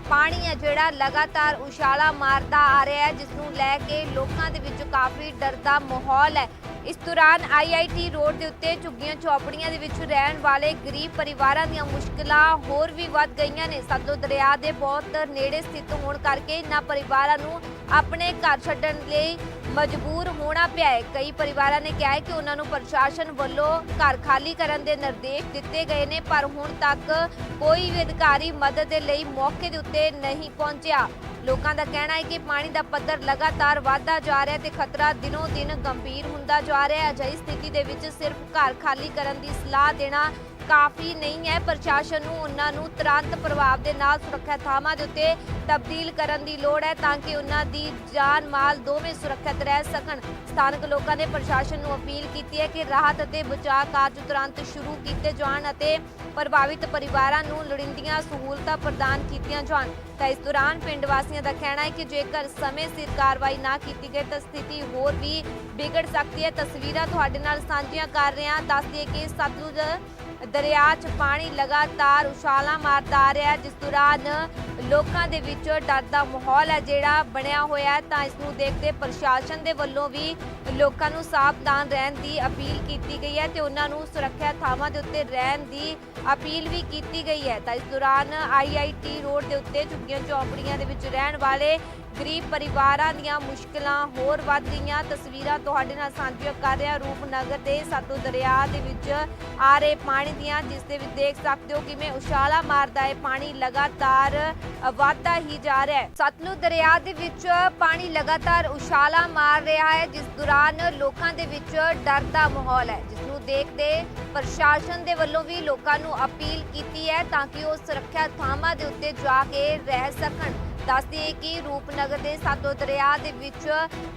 ਪਾਣੀ ਹੈ ਜਿਹੜਾ ਲਗਾਤਾਰ ਉਛਾਲਾ ਮਾਰਦਾ ਆ ਰਿਹਾ ਹੈ, ਜਿਸ ਨੂੰ ਲੈ ਕੇ ਲੋਕਾਂ ਦੇ ਵਿੱਚ ਕਾਫੀ ਡਰ ਦਾ ਮਾਹੌਲ ਹੈ। ਇਸ ਦੌਰਾਨ ਆਈਆਈਟੀ ਰੋਡ ਦੇ ਉੱਤੇ ਝੁੱਗੀਆਂ ਚੌਪੜੀਆਂ ਦੇ ਵਿੱਚ ਰਹਿਣ ਵਾਲੇ ਗਰੀਬ ਪਰਿਵਾਰਾਂ ਦੀਆਂ ਮੁਸ਼ਕਲਾਂ ਹੋਰ ਵੀ ਵੱਧ ਗਈਆਂ ਨੇ। ਸਤਲੁਜ ਦਰਿਆ ਦੇ ਬਹੁਤ ਨੇੜੇ ਸਥਿਤ ਹੋਣ ਕਰਕੇ ਇਹਨਾਂ ਪਰਿਵਾਰਾਂ ਨੂੰ ਆਪਣੇ ਘਰ ਛੱਡਣ ਲਈ ਮਜਬੂਰ ਹੋਣਾ ਪਿਆ ਹੈ। ਕਈ ਪਰਿਵਾਰਾਂ ਨੇ ਕਿਹਾ ਹੈ ਕਿ ਉਹਨਾਂ ਨੂੰ ਪ੍ਰਸ਼ਾਸਨ ਵੱਲੋਂ ਘਰ ਖਾਲੀ ਕਰਨ ਦੇ ਨਿਰਦੇਸ਼ ਦਿੱਤੇ ਗਏ ਨੇ, ਪਰ ਹੁਣ ਤੱਕ ਕੋਈ ਵੀ ਅਧਿਕਾਰੀ ਮਦਦ ਦੇ ਲਈ ਮੌਕੇ ਦੇ ਉੱਤੇ ਨਹੀਂ ਪਹੁੰਚਿਆ। ਲੋਕਾਂ ਦਾ ਕਹਿਣਾ ਹੈ ਕਿ ਪਾਣੀ ਦਾ ਪੱਧਰ ਲਗਾਤਾਰ ਵਧਦਾ ਜਾ ਰਿਹਾ ਹੈ ਤੇ ਖਤਰਾ ਦਿਨੋਂ ਦਿਨ ਗੰਭੀਰ ਹੁੰਦਾ ਜਾ ਰਿਹਾ ਹੈ। ਅਜਿਹੀ ਸਥਿਤੀ ਦੇ ਵਿੱਚ ਸਿਰਫ ਘਰ ਖਾਲੀ ਕਰਨ ਦੀ ਸਲਾਹ ਦੇਣਾ ਕਾਫੀ ਨਹੀਂ ਹੈ। ਪ੍ਰਸ਼ਾਸਨ ਨੂੰ ਉਹਨਾਂ ਨੂੰ ਤੁਰੰਤ ਪ੍ਰਭਾਵ ਦੇ ਨਾਲ ਸੁਰੱਖਿਆ ਥਾਵਾਂ ਦੇ ਉੱਤੇ ਤਬਦੀਲ ਕਰਨ ਦੀ ਲੋੜ ਹੈ ਤਾਂ ਕਿ ਉਹਨਾਂ ਦੀ ਜਾਨ ਮਾਲ ਦੋਵੇਂ ਸੁਰੱਖਿਅਤ ਰਹਿ ਸਕਣ। ਸਥਾਨਕ ਲੋਕਾਂ ਨੇ ਪ੍ਰਸ਼ਾਸਨ ਨੂੰ ਅਪੀਲ ਕੀਤੀ ਹੈ ਕਿ ਰਾਹਤ ਅਤੇ ਬਚਾਅ ਕਾਰਜ ਤੁਰੰਤ ਸ਼ੁਰੂ ਕੀਤੇ ਜਾਣ ਅਤੇ ਪ੍ਰਭਾਵਿਤ ਪਰਿਵਾਰਾਂ ਨੂੰ ਲੋੜੀਂਦੀਆਂ ਸਹੂਲਤਾਂ ਪ੍ਰਦਾਨ ਕੀਤੀਆਂ ਜਾਣ। ਤਾਂ ਇਸ ਦੌਰਾਨ ਪਿੰਡ ਵਾਸੀਆਂ ਦਾ ਕਹਿਣਾ ਹੈ ਕਿ ਜੇਕਰ ਸਮੇਂ ਸਿਰ ਕਾਰਵਾਈ ਨਾ ਕੀਤੀ ਗਈ ਤਾਂ ਸਥਿਤੀ ਹੋਰ ਵੀ ਵਿਗੜ ਸਕਦੀ ਹੈ। ਤਸਵੀਰਾਂ ਤੁਹਾਡੇ ਨਾਲ ਸਾਂਝੀਆਂ ਕਰ ਰਹੇ ਹਾਂ। ਦੱਸ ਦਈਏ ਕਿ ਸਤਲੁਜ ਦਰਿਆ 'ਚ ਪਾਣੀ ਲਗਾਤਾਰ ਉਛਾਲਾਂ ਮਾਰਦਾ ਆ ਰਿਹਾ ਹੈ, ਜਿਸ ਦੌਰਾਨ ਲੋਕਾਂ ਦੇ ਵਿੱਚ ਡਰ ਦਾ ਮਾਹੌਲ ਹੈ ਜਿਹੜਾ ਬਣਿਆ ਹੋਇਆ ਹੈ। ਤਾਂ ਇਸ ਨੂੰ ਦੇਖਦੇ ਪ੍ਰਸ਼ਾਸਨ ਦੇ ਵੱਲੋਂ ਵੀ ਲੋਕਾਂ ਨੂੰ ਸਾਵਧਾਨ ਰਹਿਣ ਦੀ ਅਪੀਲ ਕੀਤੀ ਗਈ ਹੈ ਤੇ ਉਹਨਾਂ ਨੂੰ ਸੁਰੱਖਿਆ ਥਾਵਾਂ ਦੇ ਉੱਤੇ ਰਹਿਣ ਦੀ ਅਪੀਲ ਵੀ ਕੀਤੀ ਗਈ ਹੈ। ਤਾਂ ਇਸ ਦੌਰਾਨ ਆਈਆਈਟੀ ਰੋਡ ਦੇ ਉੱਤੇ ਝੁੱਗੀਆਂ ਚੌਂਪੜੀਆਂ ਦੇ ਵਿੱਚ ਰਹਿਣ ਵਾਲੇ ਗਰੀਬ ਪਰਿਵਾਰਾਂ ਦੀਆਂ ਮੁਸ਼ਕਲਾਂ ਹੋਰ ਵੱਧ ਗਈਆਂ। ਤਸਵੀਰਾਂ ਤੁਹਾਡੇ ਨਾਲ ਸਾਂਝੀਆਂ ਕਰ ਰਿਹਾ ਰੂਪਨਗਰ ਦੇ ਸਤੂ ਦਰਿਆ ਦੇ ਵਿੱਚ ਆ ਰਹੇ ਪਾਣੀ ਦੀਆਂ, ਜਿਸ ਦੇ ਵਿੱਚ ਦੇਖ ਸਕਦੇ ਹੋ ਕਿਵੇਂ ਉਛਾਲਾ ਮਾਰਦਾ ਹੈ। ਪਾਣੀ ਲਗਾਤਾਰ ਵਧਦਾ ਹੀ ਜਾ ਰਿਹਾ ਹੈ। ਸਤਲੁਜ ਦਰਿਆ ਦੇ ਵਿੱਚ ਪਾਣੀ ਲਗਾਤਾਰ ਉਛਾਲਾ ਮਾਰ ਰਿਹਾ ਹੈ, ਜਿਸ ਦੌਰਾਨ ਲੋਕਾਂ ਦੇ ਵਿੱਚ ਡਰ ਦਾ ਮਾਹੌਲ ਹੈ। ਜਿਸ ਨੂੰ ਦੇਖਦੇ ਪ੍ਰਸ਼ਾਸਨ ਦੇ ਵੱਲੋਂ ਵੀ ਲੋਕਾਂ ਨੂੰ ਅਪੀਲ ਕੀਤੀ ਹੈ ਤਾਂ ਕਿ ਉਹ ਸੁਰੱਖਿਆ ਥਾਵਾਂ ਦੇ ਉੱਤੇ ਜਾ ਕੇ ਰਹਿ ਸਕਣ। ਦੱਸਦੀ ਹੈ ਕਿ ਰੂਪਨਗਰ ਦੇ ਸਾਦੋ ਦਰਿਆ ਦੇ ਵਿੱਚ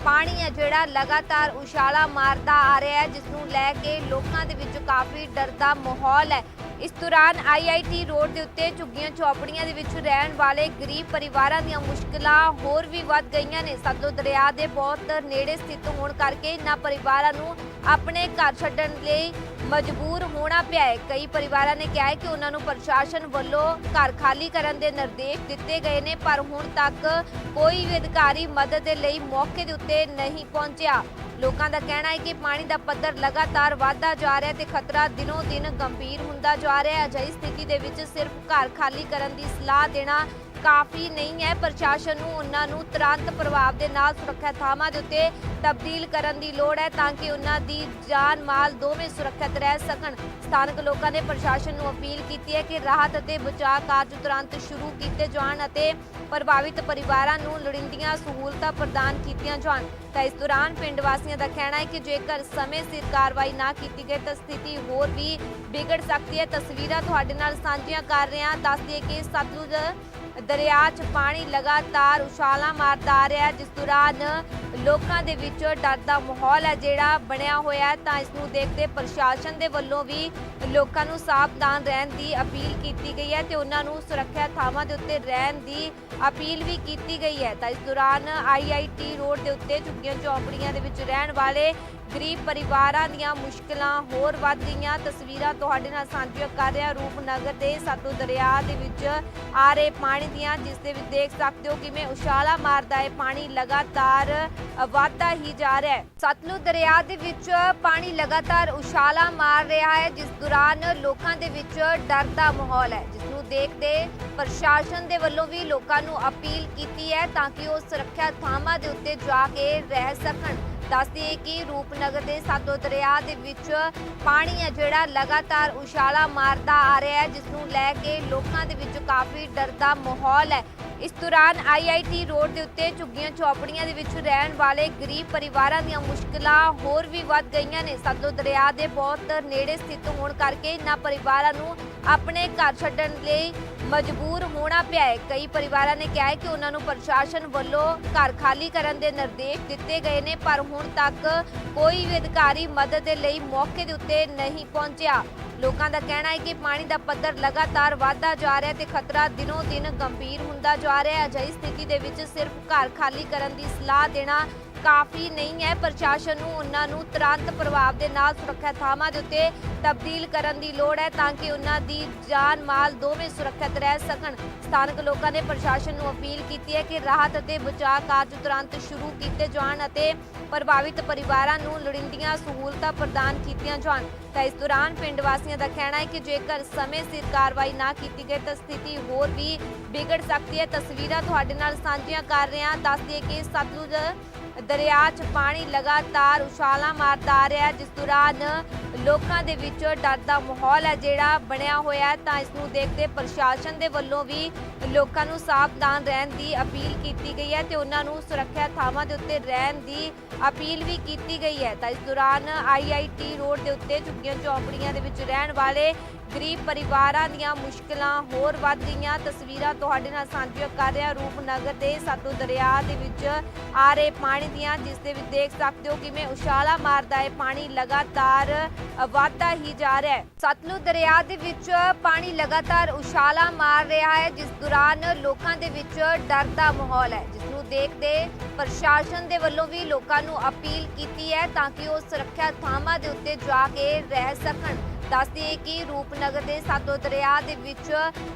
ਪਾਣੀ ਹੈ ਜਿਹੜਾ ਲਗਾਤਾਰ ਉਛਾਲਾ ਮਾਰਦਾ ਆ ਰਿਹਾ ਹੈ, ਜਿਸ ਨੂੰ ਲੈ ਕੇ ਲੋਕਾਂ ਦੇ ਵਿੱਚ ਕਾਫੀ ਡਰ ਦਾ ਮਾਹੌਲ ਹੈ। ਇਸ ਦੌਰਾਨ ਆਈਆਈਟੀ ਰੋਡ ਦੇ ਉੱਤੇ ਝੁੱਗੀਆਂ ਚੌਪੜੀਆਂ ਦੇ ਵਿੱਚ ਰਹਿਣ ਵਾਲੇ ਗਰੀਬ ਪਰਿਵਾਰਾਂ ਦੀਆਂ ਮੁਸ਼ਕਲਾਂ ਹੋਰ ਵੀ ਵੱਧ ਗਈਆਂ ਨੇ। ਸਤਲੁਜ ਦਰਿਆ ਦੇ ਬਹੁਤ ਨੇੜੇ ਸਥਿਤ ਹੋਣ ਕਰਕੇ ਇਹਨਾਂ ਪਰਿਵਾਰਾਂ ਨੂੰ ਆਪਣੇ ਘਰ ਛੱਡਣ ਲਈ ਮਜਬੂਰ ਹੋਣਾ ਪਿਆ ਹੈ। ਕਈ ਪਰਿਵਾਰਾਂ ਨੇ ਕਿਹਾ ਹੈ ਕਿ ਉਹਨਾਂ ਨੂੰ ਪ੍ਰਸ਼ਾਸਨ ਵੱਲੋਂ ਘਰ ਖਾਲੀ ਕਰਨ ਦੇ ਨਿਰਦੇਸ਼ ਦਿੱਤੇ ਗਏ ਨੇ, ਪਰ ਹੁਣ ਤੱਕ ਕੋਈ ਵੀ ਅਧਿਕਾਰੀ ਮਦਦ ਦੇ ਲਈ ਮੌਕੇ ਦੇ ਉੱਤੇ ਨਹੀਂ ਪਹੁੰਚਿਆ। ਲੋਕਾਂ ਦਾ ਕਹਿਣਾ ਹੈ ਕਿ ਪਾਣੀ ਦਾ ਪੱਧਰ ਲਗਾਤਾਰ ਵਧਦਾ ਜਾ ਰਿਹਾ ਤੇ ਖਤਰਾ ਦਿਨੋਂ ਦਿਨ ਗੰਭੀਰ ਹੁੰਦਾ ਜਾ ਰਿਹਾ ਹੈ। ਅਜਿਹੀ ਸਥਿਤੀ ਦੇ ਵਿੱਚ ਸਿਰਫ ਘਰ ਖਾਲੀ ਕਰਨ ਦੀ ਸਲਾਹ ਦੇਣਾ ਕਾਫੀ ਨਹੀਂ ਹੈ। ਪ੍ਰਸ਼ਾਸਨ ਨੂੰ ਉਹਨਾਂ ਨੂੰ ਤੁਰੰਤ ਪ੍ਰਭਾਵ ਦੇ ਨਾਲ ਸੁਰੱਖਿਆ ਥਾਵਾਂ ਦੇ ਉੱਤੇ ਤਬਦੀਲ ਕਰਨ ਦੀ ਲੋੜ ਹੈ ਤਾਂ ਕਿ ਉਹਨਾਂ ਦੀ ਜਾਨ ਮਾਲ ਦੋਵੇਂ ਸੁਰੱਖਿਅਤ ਰਹਿ ਸਕਣ। ਸਥਾਨਕ ਲੋਕਾਂ ਨੇ ਪ੍ਰਸ਼ਾਸਨ ਨੂੰ ਅਪੀਲ ਕੀਤੀ ਹੈ ਕਿ ਰਾਹਤ ਅਤੇ ਬਚਾਅ ਕਾਰਜ ਤੁਰੰਤ ਸ਼ੁਰੂ ਕੀਤੇ ਜਾਣ ਅਤੇ ਪ੍ਰਭਾਵਿਤ ਪਰਿਵਾਰਾਂ ਨੂੰ ਲੋੜੀਂਦੀਆਂ ਸਹੂਲਤਾਂ ਪ੍ਰਦਾਨ ਕੀਤੀਆਂ ਜਾਣ। ਤਾਂ ਇਸ ਦੌਰਾਨ ਪਿੰਡ ਵਾਸੀਆਂ ਦਾ ਕਹਿਣਾ ਹੈ ਕਿ ਜੇਕਰ ਸਮੇਂ ਸਿਰ ਕਾਰਵਾਈ ਨਾ ਕੀਤੀ ਗਈ ਤਾਂ ਸਥਿਤੀ ਹੋਰ ਵੀ ਵਿਗੜ ਸਕਦੀ ਹੈ। ਤਸਵੀਰਾਂ ਤੁਹਾਡੇ ਨਾਲ ਸਾਂਝੀਆਂ ਕਰ ਰਹੇ ਹਾਂ। ਦੱਸ ਦਈਏ ਕਿ ਸਤਲੁਜ ਦਰਿਆ 'ਚ ਪਾਣੀ ਲਗਾਤਾਰ ਉਛਾਲਾਂ ਮਾਰਦਾ ਆ ਰਿਹਾ ਜਿਸ ਦੌਰਾਨ ਲੋਕਾਂ ਦੇ ਵਿੱਚ ਡਰ ਦਾ ਮਾਹੌਲ ਹੈ ਜਿਹੜਾ ਬਣਿਆ ਹੋਇਆ ਤਾਂ ਇਸ ਨੂੰ ਦੇਖਦੇ ਪ੍ਰਸ਼ਾਸਨ ਦੇ ਵੱਲੋਂ ਵੀ ਲੋਕਾਂ ਨੂੰ ਸਾਵਧਾਨ ਰਹਿਣ ਦੀ ਅਪੀਲ ਕੀਤੀ ਗਈ ਹੈ ਤੇ ਉਹਨਾਂ ਨੂੰ ਸੁਰੱਖਿਆ ਥਾਵਾਂ ਦੇ ਉੱਤੇ ਰਹਿਣ ਦੀ ਅਪੀਲ ਵੀ ਕੀਤੀ ਗਈ ਹੈ। ਤਾਂ ਇਸ ਦੌਰਾਨ ਆਈਆਈਟੀ ਰੋਡ ਦੇ ਉੱਤੇ ਝੁੱਗੀਆਂ ਚੌਪੜੀਆਂ ਦੇ ਵਿੱਚ ਰਹਿਣ ਵਾਲੇ ਗਰੀਬ ਪਰਿਵਾਰਾਂ ਦੀਆਂ ਮੁਸ਼ਕਲਾਂ ਹੋਰ ਵੱਧ ਗਈਆਂ। ਤਸਵੀਰਾਂ ਤੁਹਾਡੇ ਨਾਲ ਸਾਂਝੀਆਂ ਕਰ ਰਿਹਾ ਰੂਪਨਗਰ ਦੇ ਸਤਲੁਜ ਦਰਿਆ ਦੇ ਵਿੱਚ ਆ ਰਹੇ ਪਾਣੀ ਦੀਆਂ, ਜਿਸ ਦੇ ਵਿੱਚ ਦੇਖ ਸਕਦੇ ਹੋ ਕਿਵੇਂ ਉਛਾਲਾ ਮਾਰਦਾ ਹੈ। ਪਾਣੀ ਲਗਾਤਾਰ ਵਧਦਾ ਹੀ ਜਾ ਰਿਹਾ ਹੈ। ਸਤਲੁਜ ਦਰਿਆ ਦੇ ਵਿੱਚ ਪਾਣੀ ਲਗਾਤਾਰ ਉਛਾਲਾ ਮਾਰ ਰਿਹਾ ਹੈ, ਜਿਸ ਦੌਰਾਨ ਲੋਕਾਂ ਦੇ ਵਿੱਚ ਡਰ ਦਾ ਮਾਹੌਲ ਹੈ। ਜਿਸ ਨੂੰ ਦੇਖਦੇ ਪ੍ਰਸ਼ਾਸਨ ਦੇ ਵੱਲੋਂ ਵੀ ਲੋਕਾਂ ਨੂੰ ਅਪੀਲ ਕੀਤੀ ਹੈ ਤਾਂ ਕਿ ਉਹ ਸੁਰੱਖਿਆ ਥਾਵਾਂ ਦੇ ਉੱਤੇ ਜਾ ਕੇ ਰਹਿ ਸਕਣ। ਦੱਸਦੀ ਕਿ ਰੂਪਨਗਰ ਦੇ ਸਾਤੋ ਦਰਿਆ ਦੇ ਵਿੱਚ ਪਾਣੀ ਹੈ ਜਿਹੜਾ ਲਗਾਤਾਰ ਉਛਾਲਾ ਮਾਰਦਾ ਆ ਰਿਹਾ ਹੈ, ਜਿਸ ਨੂੰ ਲੈ ਕੇ ਲੋਕਾਂ ਦੇ ਵਿੱਚ ਕਾਫੀ ਡਰ ਦਾ ਮਾਹੌਲ ਹੈ। ਇਸ ਦੌਰਾਨ ਆਈਆਈਟੀ ਰੋਡ ਦੇ ਉੱਤੇ ਝੁੱਗੀਆਂ ਚੌਪੜੀਆਂ ਦੇ ਵਿੱਚ ਰਹਿਣ ਵਾਲੇ ਗਰੀਬ ਪਰਿਵਾਰਾਂ ਦੀਆਂ ਮੁਸ਼ਕਲਾਂ ਹੋਰ ਵੀ ਵੱਧ ਗਈਆਂ ਨੇ। ਸਤਲੁਜ ਦਰਿਆ ਦੇ ਬਹੁਤ ਨੇੜੇ ਸਥਿਤ ਹੋਣ ਕਰਕੇ ਇਹਨਾਂ ਪਰਿਵਾਰਾਂ ਨੂੰ ਆਪਣੇ ਘਰ ਛੱਡਣ ਲਈ ਮਜਬੂਰ ਹੋਣਾ ਪਿਆ ਹੈ। ਕਈ ਪਰਿਵਾਰਾਂ ਨੇ ਕਿਹਾ ਹੈ ਕਿ ਉਹਨਾਂ ਨੂੰ ਪ੍ਰਸ਼ਾਸਨ ਵੱਲੋਂ ਘਰ ਖਾਲੀ ਕਰਨ ਦੇ ਨਿਰਦੇਸ਼ ਦਿੱਤੇ ਗਏ ਨੇ, ਪਰ ਹੁਣ ਤੱਕ ਕੋਈ ਵੀ ਅਧਿਕਾਰੀ ਮਦਦ ਦੇ ਲਈ ਮੌਕੇ ਦੇ ਉੱਤੇ ਨਹੀਂ ਪਹੁੰਚਿਆ। ਲੋਕਾਂ ਦਾ ਕਹਿਣਾ ਹੈ ਕਿ ਪਾਣੀ ਦਾ ਪੱਧਰ ਲਗਾਤਾਰ ਵਧਦਾ ਜਾ ਰਿਹਾ ਤੇ ਖਤਰਾ ਦਿਨੋਂ ਦਿਨ ਗੰਭੀਰ ਹੁੰਦਾ ਜਾ ਰਿਹਾ ਹੈ। ਅਜਿਹੀ ਸਥਿਤੀ ਦੇ ਵਿੱਚ ਸਿਰਫ ਘਰ ਖਾਲੀ ਕਰਨ ਦੀ ਸਲਾਹ ਦੇਣਾ ਕਾਫੀ ਨਹੀਂ ਹੈ। ਪ੍ਰਸ਼ਾਸਨ ਨੂੰ, ਉਹਨਾਂ ਨੂੰ ਤੁਰੰਤ ਪ੍ਰਭਾਵ ਦੇ ਨਾਲ ਸੁਰੱਖਿਆ ਥਾਵਾਂ ਦੇ ਉੱਤੇ ਤਬਦੀਲ ਕਰਨ ਦੀ ਲੋੜ ਹੈ ਤਾਂ ਕਿ ਉਹਨਾਂ ਦੀ ਜਾਨ ਮਾਲ ਦੋਵੇਂ ਸੁਰੱਖਿਅਤ ਰਹਿ ਸਕਣ। ਸਥਾਨਕ ਲੋਕਾਂ ਨੇ ਪ੍ਰਸ਼ਾਸਨ ਨੂੰ ਅਪੀਲ ਕੀਤੀ ਹੈ ਕਿ ਰਾਹਤ ਅਤੇ ਬਚਾਅ ਕਾਰਜ ਤੁਰੰਤ ਸ਼ੁਰੂ ਕੀਤੇ ਜਾਣ ਅਤੇ ਪ੍ਰਭਾਵਿਤ ਪਰਿਵਾਰਾਂ ਨੂੰ ਲੋੜੀਂਦੀਆਂ ਸਹੂਲਤਾਂ ਪ੍ਰਦਾਨ ਕੀਤੀਆਂ ਜਾਣ। ਤਾਂ ਇਸ ਦੌਰਾਨ ਪਿੰਡ ਵਾਸੀਆਂ ਦਾ ਕਹਿਣਾ ਹੈ ਕਿ ਜੇਕਰ ਸਮੇਂ ਸਿਰ ਕਾਰਵਾਈ ਨਾ ਕੀਤੀ ਗਈ ਤਾਂ ਸਥਿਤੀ ਹੋਰ ਵੀ ਵਿਗੜ ਸਕਦੀ ਹੈ। ਤਸਵੀਰਾਂ ਤੁਹਾਡੇ ਨਾਲ ਸਾਂਝੀਆਂ ਕਰ ਰਹੇ ਹਾਂ। ਦੱਸ ਦਈਏ ਕਿ ਸਤਲੁਜ ਦਰਿਆ 'ਚ ਪਾਣੀ ਲਗਾਤਾਰ ਉਛਾਲਾਂ ਮਾਰਦਾ ਆ ਰਿਹਾ ਜਿਸ ਦੌਰਾਨ ਲੋਕਾਂ ਦੇ ਵਿੱਚ ਡਰ ਦਾ ਮਾਹੌਲ ਹੈ। ਜਿਹੜਾ ਬਣਿਆ ਹੋਇਆ ਤਾਂ ਇਸ ਨੂੰ ਦੇਖਦੇ ਪ੍ਰਸ਼ਾਸਨ ਦੇ ਵੱਲੋਂ ਵੀ ਲੋਕਾਂ ਨੂੰ ਸਾਵਧਾਨ ਰਹਿਣ ਦੀ ਅਪੀਲ ਕੀਤੀ ਗਈ ਹੈ ਤੇ ਉਹਨਾਂ ਨੂੰ ਸੁਰੱਖਿਆ ਥਾਵਾਂ ਦੇ ਉੱਤੇ ਰਹਿਣ ਦੀ ਅਪੀਲ ਵੀ ਕੀਤੀ ਗਈ ਹੈ। ਤਾਂ ਇਸ ਦੌਰਾਨ ਆਈਆਈਟੀ ਰੋਡ ਦੇ ਉੱਤੇ ਝੁੱਗੀਆਂ ਚੌਪੜੀਆਂ ਦੇ ਵਿੱਚ ਰਹਿਣ ਵਾਲੇ ਗਰੀਬ ਪਰਿਵਾਰਾਂ ਦੀਆਂ ਮੁਸ਼ਕਲਾਂ ਹੋਰ ਵੱਧ ਗਈਆਂ। ਤਸਵੀਰਾਂ ਤੁਹਾਡੇ ਨਾਲ ਸਾਂਝੀਆਂ ਕਰ ਰਿਹਾ ਰੂਪਨਗਰ ਦੇ ਸਾਤੂ ਦਰਿਆ ਦੇ ਵਿੱਚ ਆ ਰਹੇ ਪਾਣੀ ਦੀਆਂ, ਜਿਸ ਦੇ ਵਿੱਚ ਦੇਖ ਸਕਦੇ ਹੋ ਕਿਵੇਂ ਉਛਾਲਾ ਮਾਰਦਾ ਹੈ। ਪਾਣੀ ਲਗਾਤਾਰ ਵਧਦਾ ਹੀ ਜਾ ਰਿਹਾ ਹੈ। ਸਤਲੁਜ ਦਰਿਆ ਦੇ ਵਿੱਚ ਪਾਣੀ ਲਗਾਤਾਰ ਉਛਾਲਾ ਮਾਰ ਰਿਹਾ ਹੈ, ਜਿਸ ਦੌਰਾਨ ਲੋਕਾਂ ਦੇ ਵਿੱਚ ਡਰ ਦਾ ਮਾਹੌਲ ਹੈ। ਜਿਸ ਨੂੰ ਦੇਖਦੇ ਪ੍ਰਸ਼ਾਸਨ ਦੇ ਵੱਲੋਂ ਵੀ ਲੋਕਾਂ ਨੂੰ ਅਪੀਲ ਕੀਤੀ ਹੈ ਤਾਂ ਕਿ ਉਹ ਸੁਰੱਖਿਆ ਥਾਵਾਂ ਦੇ ਉੱਤੇ ਜਾ ਕੇ ਰਹਿ ਸਕਣ। ਦੱਸਦੀ ਹੈ ਕਿ ਰੂਪਨਗਰ ਦੇ ਸਾਤੋ ਦਰਿਆ ਦੇ ਵਿੱਚ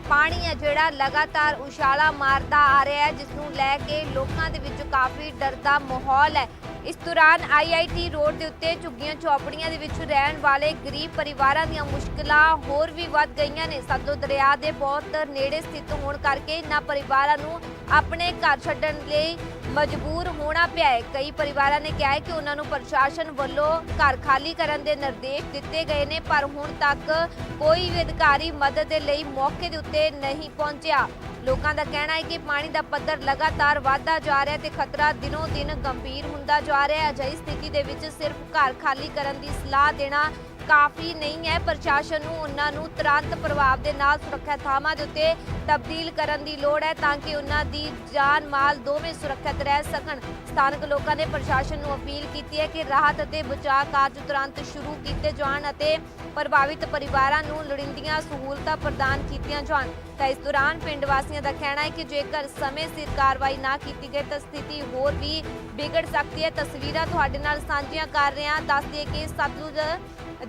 ਪਾਣੀ ਹੈ ਜਿਹੜਾ ਲਗਾਤਾਰ ਉਛਾਲਾ ਮਾਰਦਾ ਆ ਰਿਹਾ ਹੈ, ਜਿਸ ਨੂੰ ਲੈ ਕੇ ਲੋਕਾਂ ਦੇ ਵਿੱਚ ਕਾਫੀ ਡਰ ਦਾ ਮਾਹੌਲ ਹੈ। ਇਸ ਦੌਰਾਨ ਆਈਆਈਟੀ ਰੋਡ ਦੇ ਉੱਤੇ ਝੁੱਗੀਆਂ ਚੌਪੜੀਆਂ ਦੇ ਵਿੱਚ ਰਹਿਣ ਵਾਲੇ ਗਰੀਬ ਪਰਿਵਾਰਾਂ ਦੀਆਂ ਮੁਸ਼ਕਲਾਂ ਹੋਰ ਵੀ ਵੱਧ ਗਈਆਂ ਨੇ। ਸਤਲੁਜ ਦਰਿਆ ਦੇ ਬਹੁਤ ਨੇੜੇ ਸਥਿਤ ਹੋਣ ਕਰਕੇ ਇਹਨਾਂ ਪਰਿਵਾਰਾਂ ਨੂੰ ਆਪਣੇ ਘਰ ਛੱਡਣ ਲਈ ਮਜਬੂਰ ਹੋਣਾ ਪਿਆ ਹੈ। ਕਈ ਪਰਿਵਾਰਾਂ ਨੇ ਕਿਹਾ ਹੈ ਕਿ ਉਹਨਾਂ ਨੂੰ ਪ੍ਰਸ਼ਾਸਨ ਵੱਲੋਂ ਘਰ ਖਾਲੀ ਕਰਨ ਦੇ ਨਿਰਦੇਸ਼ ਦਿੱਤੇ ਗਏ ਨੇ, ਪਰ ਹੁਣ ਤੱਕ ਕੋਈ ਵੀ ਅਧਿਕਾਰੀ ਮਦਦ ਦੇ ਲਈ ਮੌਕੇ ਦੇ ਉੱਤੇ ਨਹੀਂ ਪਹੁੰਚਿਆ। ਲੋਕਾਂ ਦਾ ਕਹਿਣਾ ਹੈ ਕਿ ਪਾਣੀ ਦਾ ਪੱਧਰ ਲਗਾਤਾਰ ਵਧਦਾ ਜਾ ਰਿਹਾ ਹੈ ਤੇ ਖਤਰਾ ਦਿਨੋਂ ਦਿਨ ਗੰਭੀਰ ਹੁੰਦਾ ਜਾ ਰਿਹਾ ਹੈ। ਅਜਿਹੀ ਸਥਿਤੀ ਦੇ ਵਿੱਚ ਸਿਰਫ ਘਰ ਖਾਲੀ ਕਰਨ ਦੀ ਸਲਾਹ ਦੇਣਾ ਕਾਫੀ ਨਹੀਂ ਹੈ। ਪ੍ਰਸ਼ਾਸਨ ਨੂੰ ਉਹਨਾਂ ਨੂੰ ਤੁਰੰਤ ਪ੍ਰਭਾਵ ਦੇ ਨਾਲ ਸੁਰੱਖਿਆ ਥਾਵਾਂ ਦੇ ਉੱਤੇ ਤਬਦੀਲ ਕਰਨ ਦੀ ਲੋੜ ਹੈ ਤਾਂ ਕਿ ਉਹਨਾਂ ਦੀ ਜਾਨ ਮਾਲ ਦੋਵੇਂ ਸੁਰੱਖਿਅਤ ਰਹਿ ਸਕਣ। ਸਥਾਨਕ ਲੋਕਾਂ ਨੇ ਪ੍ਰਸ਼ਾਸਨ ਨੂੰ ਅਪੀਲ ਕੀਤੀ ਹੈ ਕਿ ਰਾਹਤ ਅਤੇ ਬਚਾਅ ਕਾਰਜ ਤੁਰੰਤ ਸ਼ੁਰੂ ਕੀਤੇ ਜਾਣ ਅਤੇ ਪ੍ਰਭਾਵਿਤ ਪਰਿਵਾਰਾਂ ਨੂੰ ਲੋੜੀਂਦੀਆਂ ਸਹੂਲਤਾਂ ਪ੍ਰਦਾਨ ਕੀਤੀਆਂ ਜਾਣ। ਤਾਂ ਇਸ ਦੌਰਾਨ ਪਿੰਡ ਵਾਸੀਆਂ ਦਾ ਕਹਿਣਾ ਹੈ ਕਿ ਜੇਕਰ ਸਮੇਂ ਸਿਰ ਕਾਰਵਾਈ ਨਾ ਕੀਤੀ ਗਈ ਤਾਂ ਸਥਿਤੀ ਹੋਰ ਵੀ ਵਿਗੜ ਸਕਦੀ ਹੈ। ਤਸਵੀਰਾਂ ਤੁਹਾਡੇ ਨਾਲ ਸਾਂਝੀਆਂ ਕਰ ਰਹੇ ਹਾਂ। ਦੱਸ ਦਈਏ ਕਿ ਸਤਲੁਜ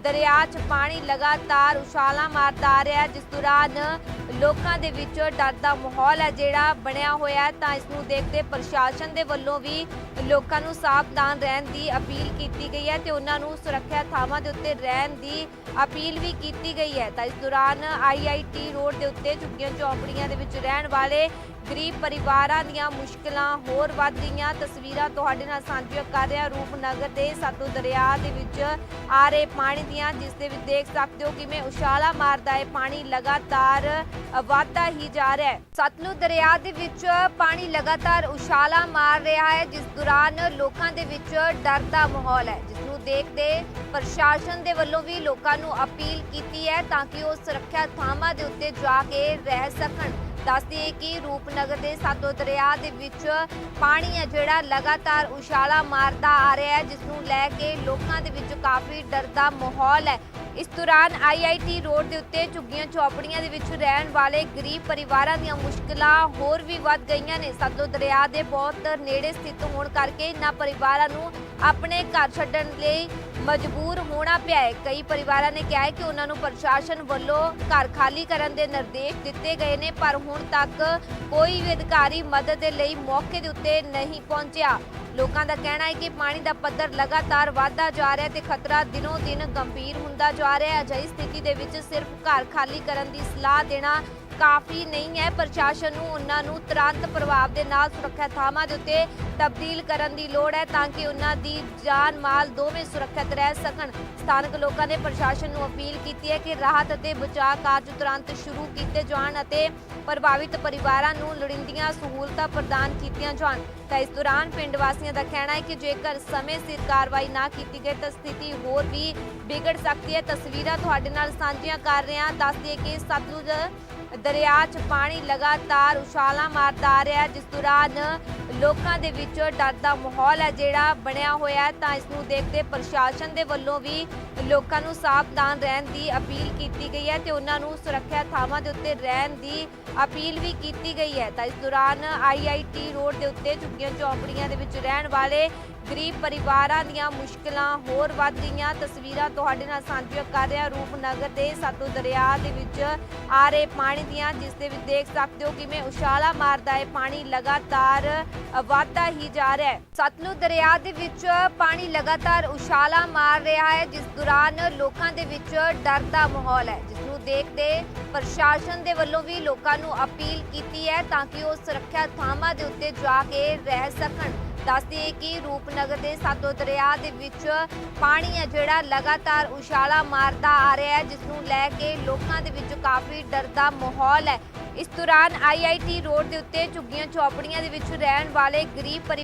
ਦਰਿਆ 'ਚ ਪਾਣੀ ਲਗਾਤਾਰ ਉਛਾਲਾਂ ਮਾਰਦਾ ਆ ਰਿਹਾ ਜਿਸ ਦੌਰਾਨ ਲੋਕਾਂ ਦੇ ਵਿੱਚ ਡਰ ਦਾ ਮਾਹੌਲ ਹੈ ਜਿਹੜਾ ਬਣਿਆ ਹੋਇਆ ਤਾਂ ਇਸ ਨੂੰ ਦੇਖਦੇ ਪ੍ਰਸ਼ਾਸਨ ਦੇ ਵੱਲੋਂ ਵੀ ਲੋਕਾਂ ਨੂੰ ਸਾਵਧਾਨ ਰਹਿਣ ਦੀ ਅਪੀਲ ਕੀਤੀ ਗਈ ਹੈ ਤੇ ਉਹਨਾਂ ਨੂੰ ਸੁਰੱਖਿਆ ਥਾਵਾਂ ਦੇ ਉੱਤੇ ਰਹਿਣ ਦੀ ਅਪੀਲ ਵੀ ਕੀਤੀ ਗਈ ਹੈ। ਤਾਂ ਇਸ ਦੌਰਾਨ ਆਈਆਈਟੀ ਰੋਡ ਦੇ ਉੱਤੇ ਝੁੱਗੀਆਂ ਚੌਪੜੀਆਂ ਦੇ ਵਿੱਚ ਰਹਿਣ ਵਾਲੇ ਗਰੀਬ ਪਰਿਵਾਰਾਂ ਦੀਆਂ ਮੁਸ਼ਕਲਾਂ ਹੋਰ ਵੱਧ ਗਈਆਂ। ਤਸਵੀਰਾਂ ਤੁਹਾਡੇ ਨਾਲ ਸਾਂਝੀਆਂ ਕਰ ਰਿਹਾ ਰੂਪਨਗਰ ਦੇ ਸਤੂ ਦਰਿਆ ਦੇ ਵਿੱਚ ਆ ਰਹੇ ਪਾਣੀ ਦੀਆਂ, ਜਿਸ ਦੇ ਵਿੱਚ ਦੇਖ ਸਕਦੇ ਹੋ ਕਿਵੇਂ ਉਛਾਲਾ ਮਾਰਦਾ ਹੈ। ਪਾਣੀ ਲਗਾਤਾਰ ਵਧਦਾ ਹੀ ਜਾ ਰਿਹਾ ਹੈ। ਸਤਲੁਜ ਦਰਿਆ ਦੇ ਵਿੱਚ ਪਾਣੀ ਲਗਾਤਾਰ ਉਛਾਲਾ ਮਾਰ ਰਿਹਾ ਹੈ, ਜਿਸ ਦੌਰਾਨ ਲੋਕਾਂ ਦੇ ਵਿੱਚ ਡਰ ਦਾ ਮਾਹੌਲ ਹੈ। ਜਿਸ ਨੂੰ ਦੇਖਦੇ ਪ੍ਰਸ਼ਾਸਨ ਦੇ ਵੱਲੋਂ ਵੀ ਲੋਕਾਂ ਨੂੰ ਅਪੀਲ ਕੀਤੀ ਹੈ ਤਾਂ ਕਿ ਉਹ ਸੁਰੱਖਿਆ ਥਾਵਾਂ ਦੇ ਉੱਤੇ ਜਾ ਕੇ ਰਹਿ ਸਕਣ। ਦੱਸਦੀ ਕਿ ਰੂਪਨਗਰ ਦੇ ਸਾਦੋ ਦਰਿਆ ਦੇ ਵਿੱਚ ਪਾਣੀ ਹੈ ਜਿਹੜਾ ਲਗਾਤਾਰ ਉਛਾਲਾ ਮਾਰਦਾ ਆ ਰਿਹਾ ਹੈ, ਜਿਸ ਨੂੰ ਲੈ ਕੇ ਲੋਕਾਂ ਦੇ ਵਿੱਚ ਕਾਫੀ ਡਰ ਦਾ ਮਾਹੌਲ ਹੈ। ਇਸ ਦੌਰਾਨ ਆਈਆਈਟੀ ਰੋਡ ਦੇ ਉੱਤੇ ਝੁੱਗੀਆਂ ਚੌਪੜੀਆਂ ਦੇ ਵਿੱਚ ਰਹਿਣ ਵਾਲੇ ਗਰੀਬ ਪਰਿਵਾਰਾਂ ਦੀਆਂ ਮੁਸ਼ਕਲਾਂ ਹੋਰ ਵੀ ਵੱਧ ਗਈਆਂ ਨੇ। ਸਤਲੁਜ ਦਰਿਆ ਦੇ ਬਹੁਤ ਨੇੜੇ ਸਥਿਤ ਹੋਣ ਕਰਕੇ ਇਹਨਾਂ ਪਰਿਵਾਰਾਂ ਨੂੰ ਆਪਣੇ ਘਰ ਛੱਡਣ ਲਈ ਮਜਬੂਰ ਹੋਣਾ ਪਿਆ ਹੈ। ਕਈ ਪਰਿਵਾਰਾਂ ਨੇ ਕਿਹਾ ਹੈ ਕਿ ਉਹਨਾਂ ਨੂੰ ਪ੍ਰਸ਼ਾਸਨ ਵੱਲੋਂ ਘਰ ਖਾਲੀ ਕਰਨ ਦੇ ਨਿਰਦੇਸ਼ ਦਿੱਤੇ ਗਏ ਨੇ, ਪਰ ਹੁਣ ਤੱਕ ਕੋਈ ਵੀ ਅਧਿਕਾਰੀ ਮਦਦ ਦੇ ਲਈ ਮੌਕੇ ਦੇ ਉੱਤੇ ਨਹੀਂ ਪਹੁੰਚਿਆ। ਲੋਕਾਂ ਦਾ ਕਹਿਣਾ ਹੈ ਕਿ ਪਾਣੀ ਦਾ ਪੱਧਰ ਲਗਾਤਾਰ ਵਧਦਾ ਜਾ ਰਿਹਾ ਤੇ ਖਤਰਾ ਦਿਨੋਂ ਦਿਨ ਗੰਭੀਰ ਹੁੰਦਾ ਜਾ ਰਿਹਾ ਹੈ। ਅਜਿਹੀ ਸਥਿਤੀ ਦੇ ਵਿੱਚ ਸਿਰਫ ਘਰ ਖਾਲੀ ਕਰਨ ਦੀ ਸਲਾਹ ਦੇਣਾ ਕਾਫੀ ਨਹੀਂ ਹੈ। ਪ੍ਰਸ਼ਾਸਨ ਨੂੰ ਉਹਨਾਂ ਨੂੰ ਤੁਰੰਤ ਪ੍ਰਭਾਵ ਦੇ ਨਾਲ ਸੁਰੱਖਿਆ ਥਾਵਾਂ ਦੇ ਉੱਤੇ ਤਬਦੀਲ ਕਰਨ ਦੀ ਲੋੜ ਹੈ ਤਾਂ ਕਿ ਉਹਨਾਂ ਦੀ ਜਾਨ ਮਾਲ ਦੋਵੇਂ ਸੁਰੱਖਿਅਤ ਰਹਿ ਸਕਣ। ਸਥਾਨਕ ਲੋਕਾਂ ਨੇ ਪ੍ਰਸ਼ਾਸਨ ਨੂੰ ਅਪੀਲ ਕੀਤੀ ਹੈ ਕਿ ਰਾਹਤ ਅਤੇ ਬਚਾਅ ਕਾਰਜ ਤੁਰੰਤ ਸ਼ੁਰੂ ਕੀਤੇ ਜਾਣ ਅਤੇ ਪ੍ਰਭਾਵਿਤ ਪਰਿਵਾਰਾਂ ਨੂੰ ਲੋੜੀਂਦੀਆਂ ਸਹੂਲਤਾਂ ਪ੍ਰਦਾਨ ਕੀਤੀਆਂ ਜਾਣ। ਤਾਂ ਇਸ ਦੌਰਾਨ ਪਿੰਡ ਵਾਸੀਆਂ ਦਾ ਕਹਿਣਾ ਹੈ ਕਿ ਜੇਕਰ ਸਮੇਂ ਸਿਰ ਕਾਰਵਾਈ ਨਾ ਕੀਤੀ ਗਈ ਤਾਂ ਸਥਿਤੀ ਹੋਰ ਵੀ ਵਿਗੜ ਸਕਦੀ ਹੈ। ਤਸਵੀਰਾਂ ਤੁਹਾਡੇ ਨਾਲ ਸਾਂਝੀਆਂ ਕਰ ਰਹੇ ਹਾਂ। ਦੱਸ ਕਿ ਸਤਲੁਜ ਦਰਿਆ 'ਚ ਪਾਣੀ ਲਗਾਤਾਰ ਉਛਾਲਾਂ ਮਾਰਦਾ ਆ ਰਿਹਾ ਜਿਸ ਦੌਰਾਨ ਲੋਕਾਂ ਦੇ ਵਿੱਚ ਡਰ ਦਾ ਮਾਹੌਲ ਹੈ ਜਿਹੜਾ ਬਣਿਆ ਹੋਇਆ ਤਾਂ ਇਸ ਨੂੰ ਦੇਖਦੇ ਪ੍ਰਸ਼ਾਸਨ ਦੇ ਵੱਲੋਂ ਵੀ ਲੋਕਾਂ ਨੂੰ ਸਾਵਧਾਨ ਰਹਿਣ ਦੀ ਅਪੀਲ ਕੀਤੀ ਗਈ ਹੈ ਤੇ ਉਹਨਾਂ ਨੂੰ ਸੁਰੱਖਿਆ ਥਾਵਾਂ ਦੇ ਉੱਤੇ ਰਹਿਣ ਦੀ ਅਪੀਲ ਵੀ ਕੀਤੀ ਗਈ ਹੈ। ਤਾਂ ਇਸ ਦੌਰਾਨ ਆਈਆਈਟੀ ਰੋਡ ਦੇ ਉੱਤੇ ਝੁੱਗੀਆਂ ਚੌਂਪੜੀਆਂ ਦੇ ਵਿੱਚ ਰਹਿਣ ਵਾਲੇ ਗਰੀਬ ਪਰਿਵਾਰਾਂ ਦੀਆਂ ਮੁਸ਼ਕਲਾਂ ਹੋਰ ਵੱਧ ਗਈਆਂ। ਤਸਵੀਰਾਂ ਤੁਹਾਡੇ ਨਾਲ ਸਾਂਝੀਆਂ ਕਰ ਰਿਹਾ ਰੂਪਨਗਰ ਦੇ ਸਤਲੁਜ ਦਰਿਆ ਦੇ ਵਿੱਚ ਆ ਰਹੇ ਪਾਣੀ ਦੀਆਂ ਜਿਸ ਦੇ ਵਿੱਚ ਦੇਖ ਸਕਦੇ ਹੋ ਕਿਵੇਂ ਉਛਾਲਾ ਮਾਰਦਾ ਹੈ, ਪਾਣੀ ਲਗਾਤਾਰ ਵਧਦਾ ਹੀ ਜਾ ਰਿਹਾ ਹੈ। ਸਤਲੁਜ ਦਰਿਆ ਦੇ ਵਿੱਚ ਪਾਣੀ ਲਗਾਤਾਰ ਉਛਾਲਾ ਮਾਰ ਰਿਹਾ ਹੈ, ਜਿਸ ਦੌਰਾਨ ਲੋਕਾਂ ਦੇ ਵਿੱਚ ਡਰ ਦਾ ਮਾਹੌਲ ਹੈ। ਜਿਸ ਨੂੰ ਦੇਖਦੇ ਪ੍ਰਸ਼ਾਸਨ ਦੇ ਵੱਲੋਂ ਵੀ ਲੋਕਾਂ ਨੂੰ ਅਪੀਲ ਕੀਤੀ ਹੈ ਤਾਂ ਕਿ ਉਹ ਸੁਰੱਖਿਆ ਥਾਵਾਂ ਦੇ ਉੱਤੇ ਜਾ ਕੇ ਰਹਿ ਸਕਣ। ਦੱਸਦੇ ਕਿ ਰੂਪਨਗਰ ਦੇ ਸਾਦੋ ਦਰਿਆ ਦੇ ਵਿੱਚ ਪਾਣੀ ਹੈ ਜਿਹੜਾ ਲਗਾਤਾਰ ਉਛਾਲਾ ਮਾਰਦਾ ਆ ਰਿਹਾ ਹੈ, ਜਿਸ ਨੂੰ ਲੈ ਕੇ ਲੋਕਾਂ ਦੇ ਵਿੱਚ ਕਾਫੀ ਡਰ ਦਾ ਮਾਹੌਲ ਹੈ। ਇਸ ਦੌਰਾਨ ਆਈਆਈਟੀ ਰੋਡ ਦੇ ਉੱਤੇ ਝੁੱਗੀਆਂ ਚੌਪੜੀਆਂ ਦੇ ਵਿੱਚ ਰਹਿਣ ਵਾਲੇ ਗਰੀਬ ਪਰਿ-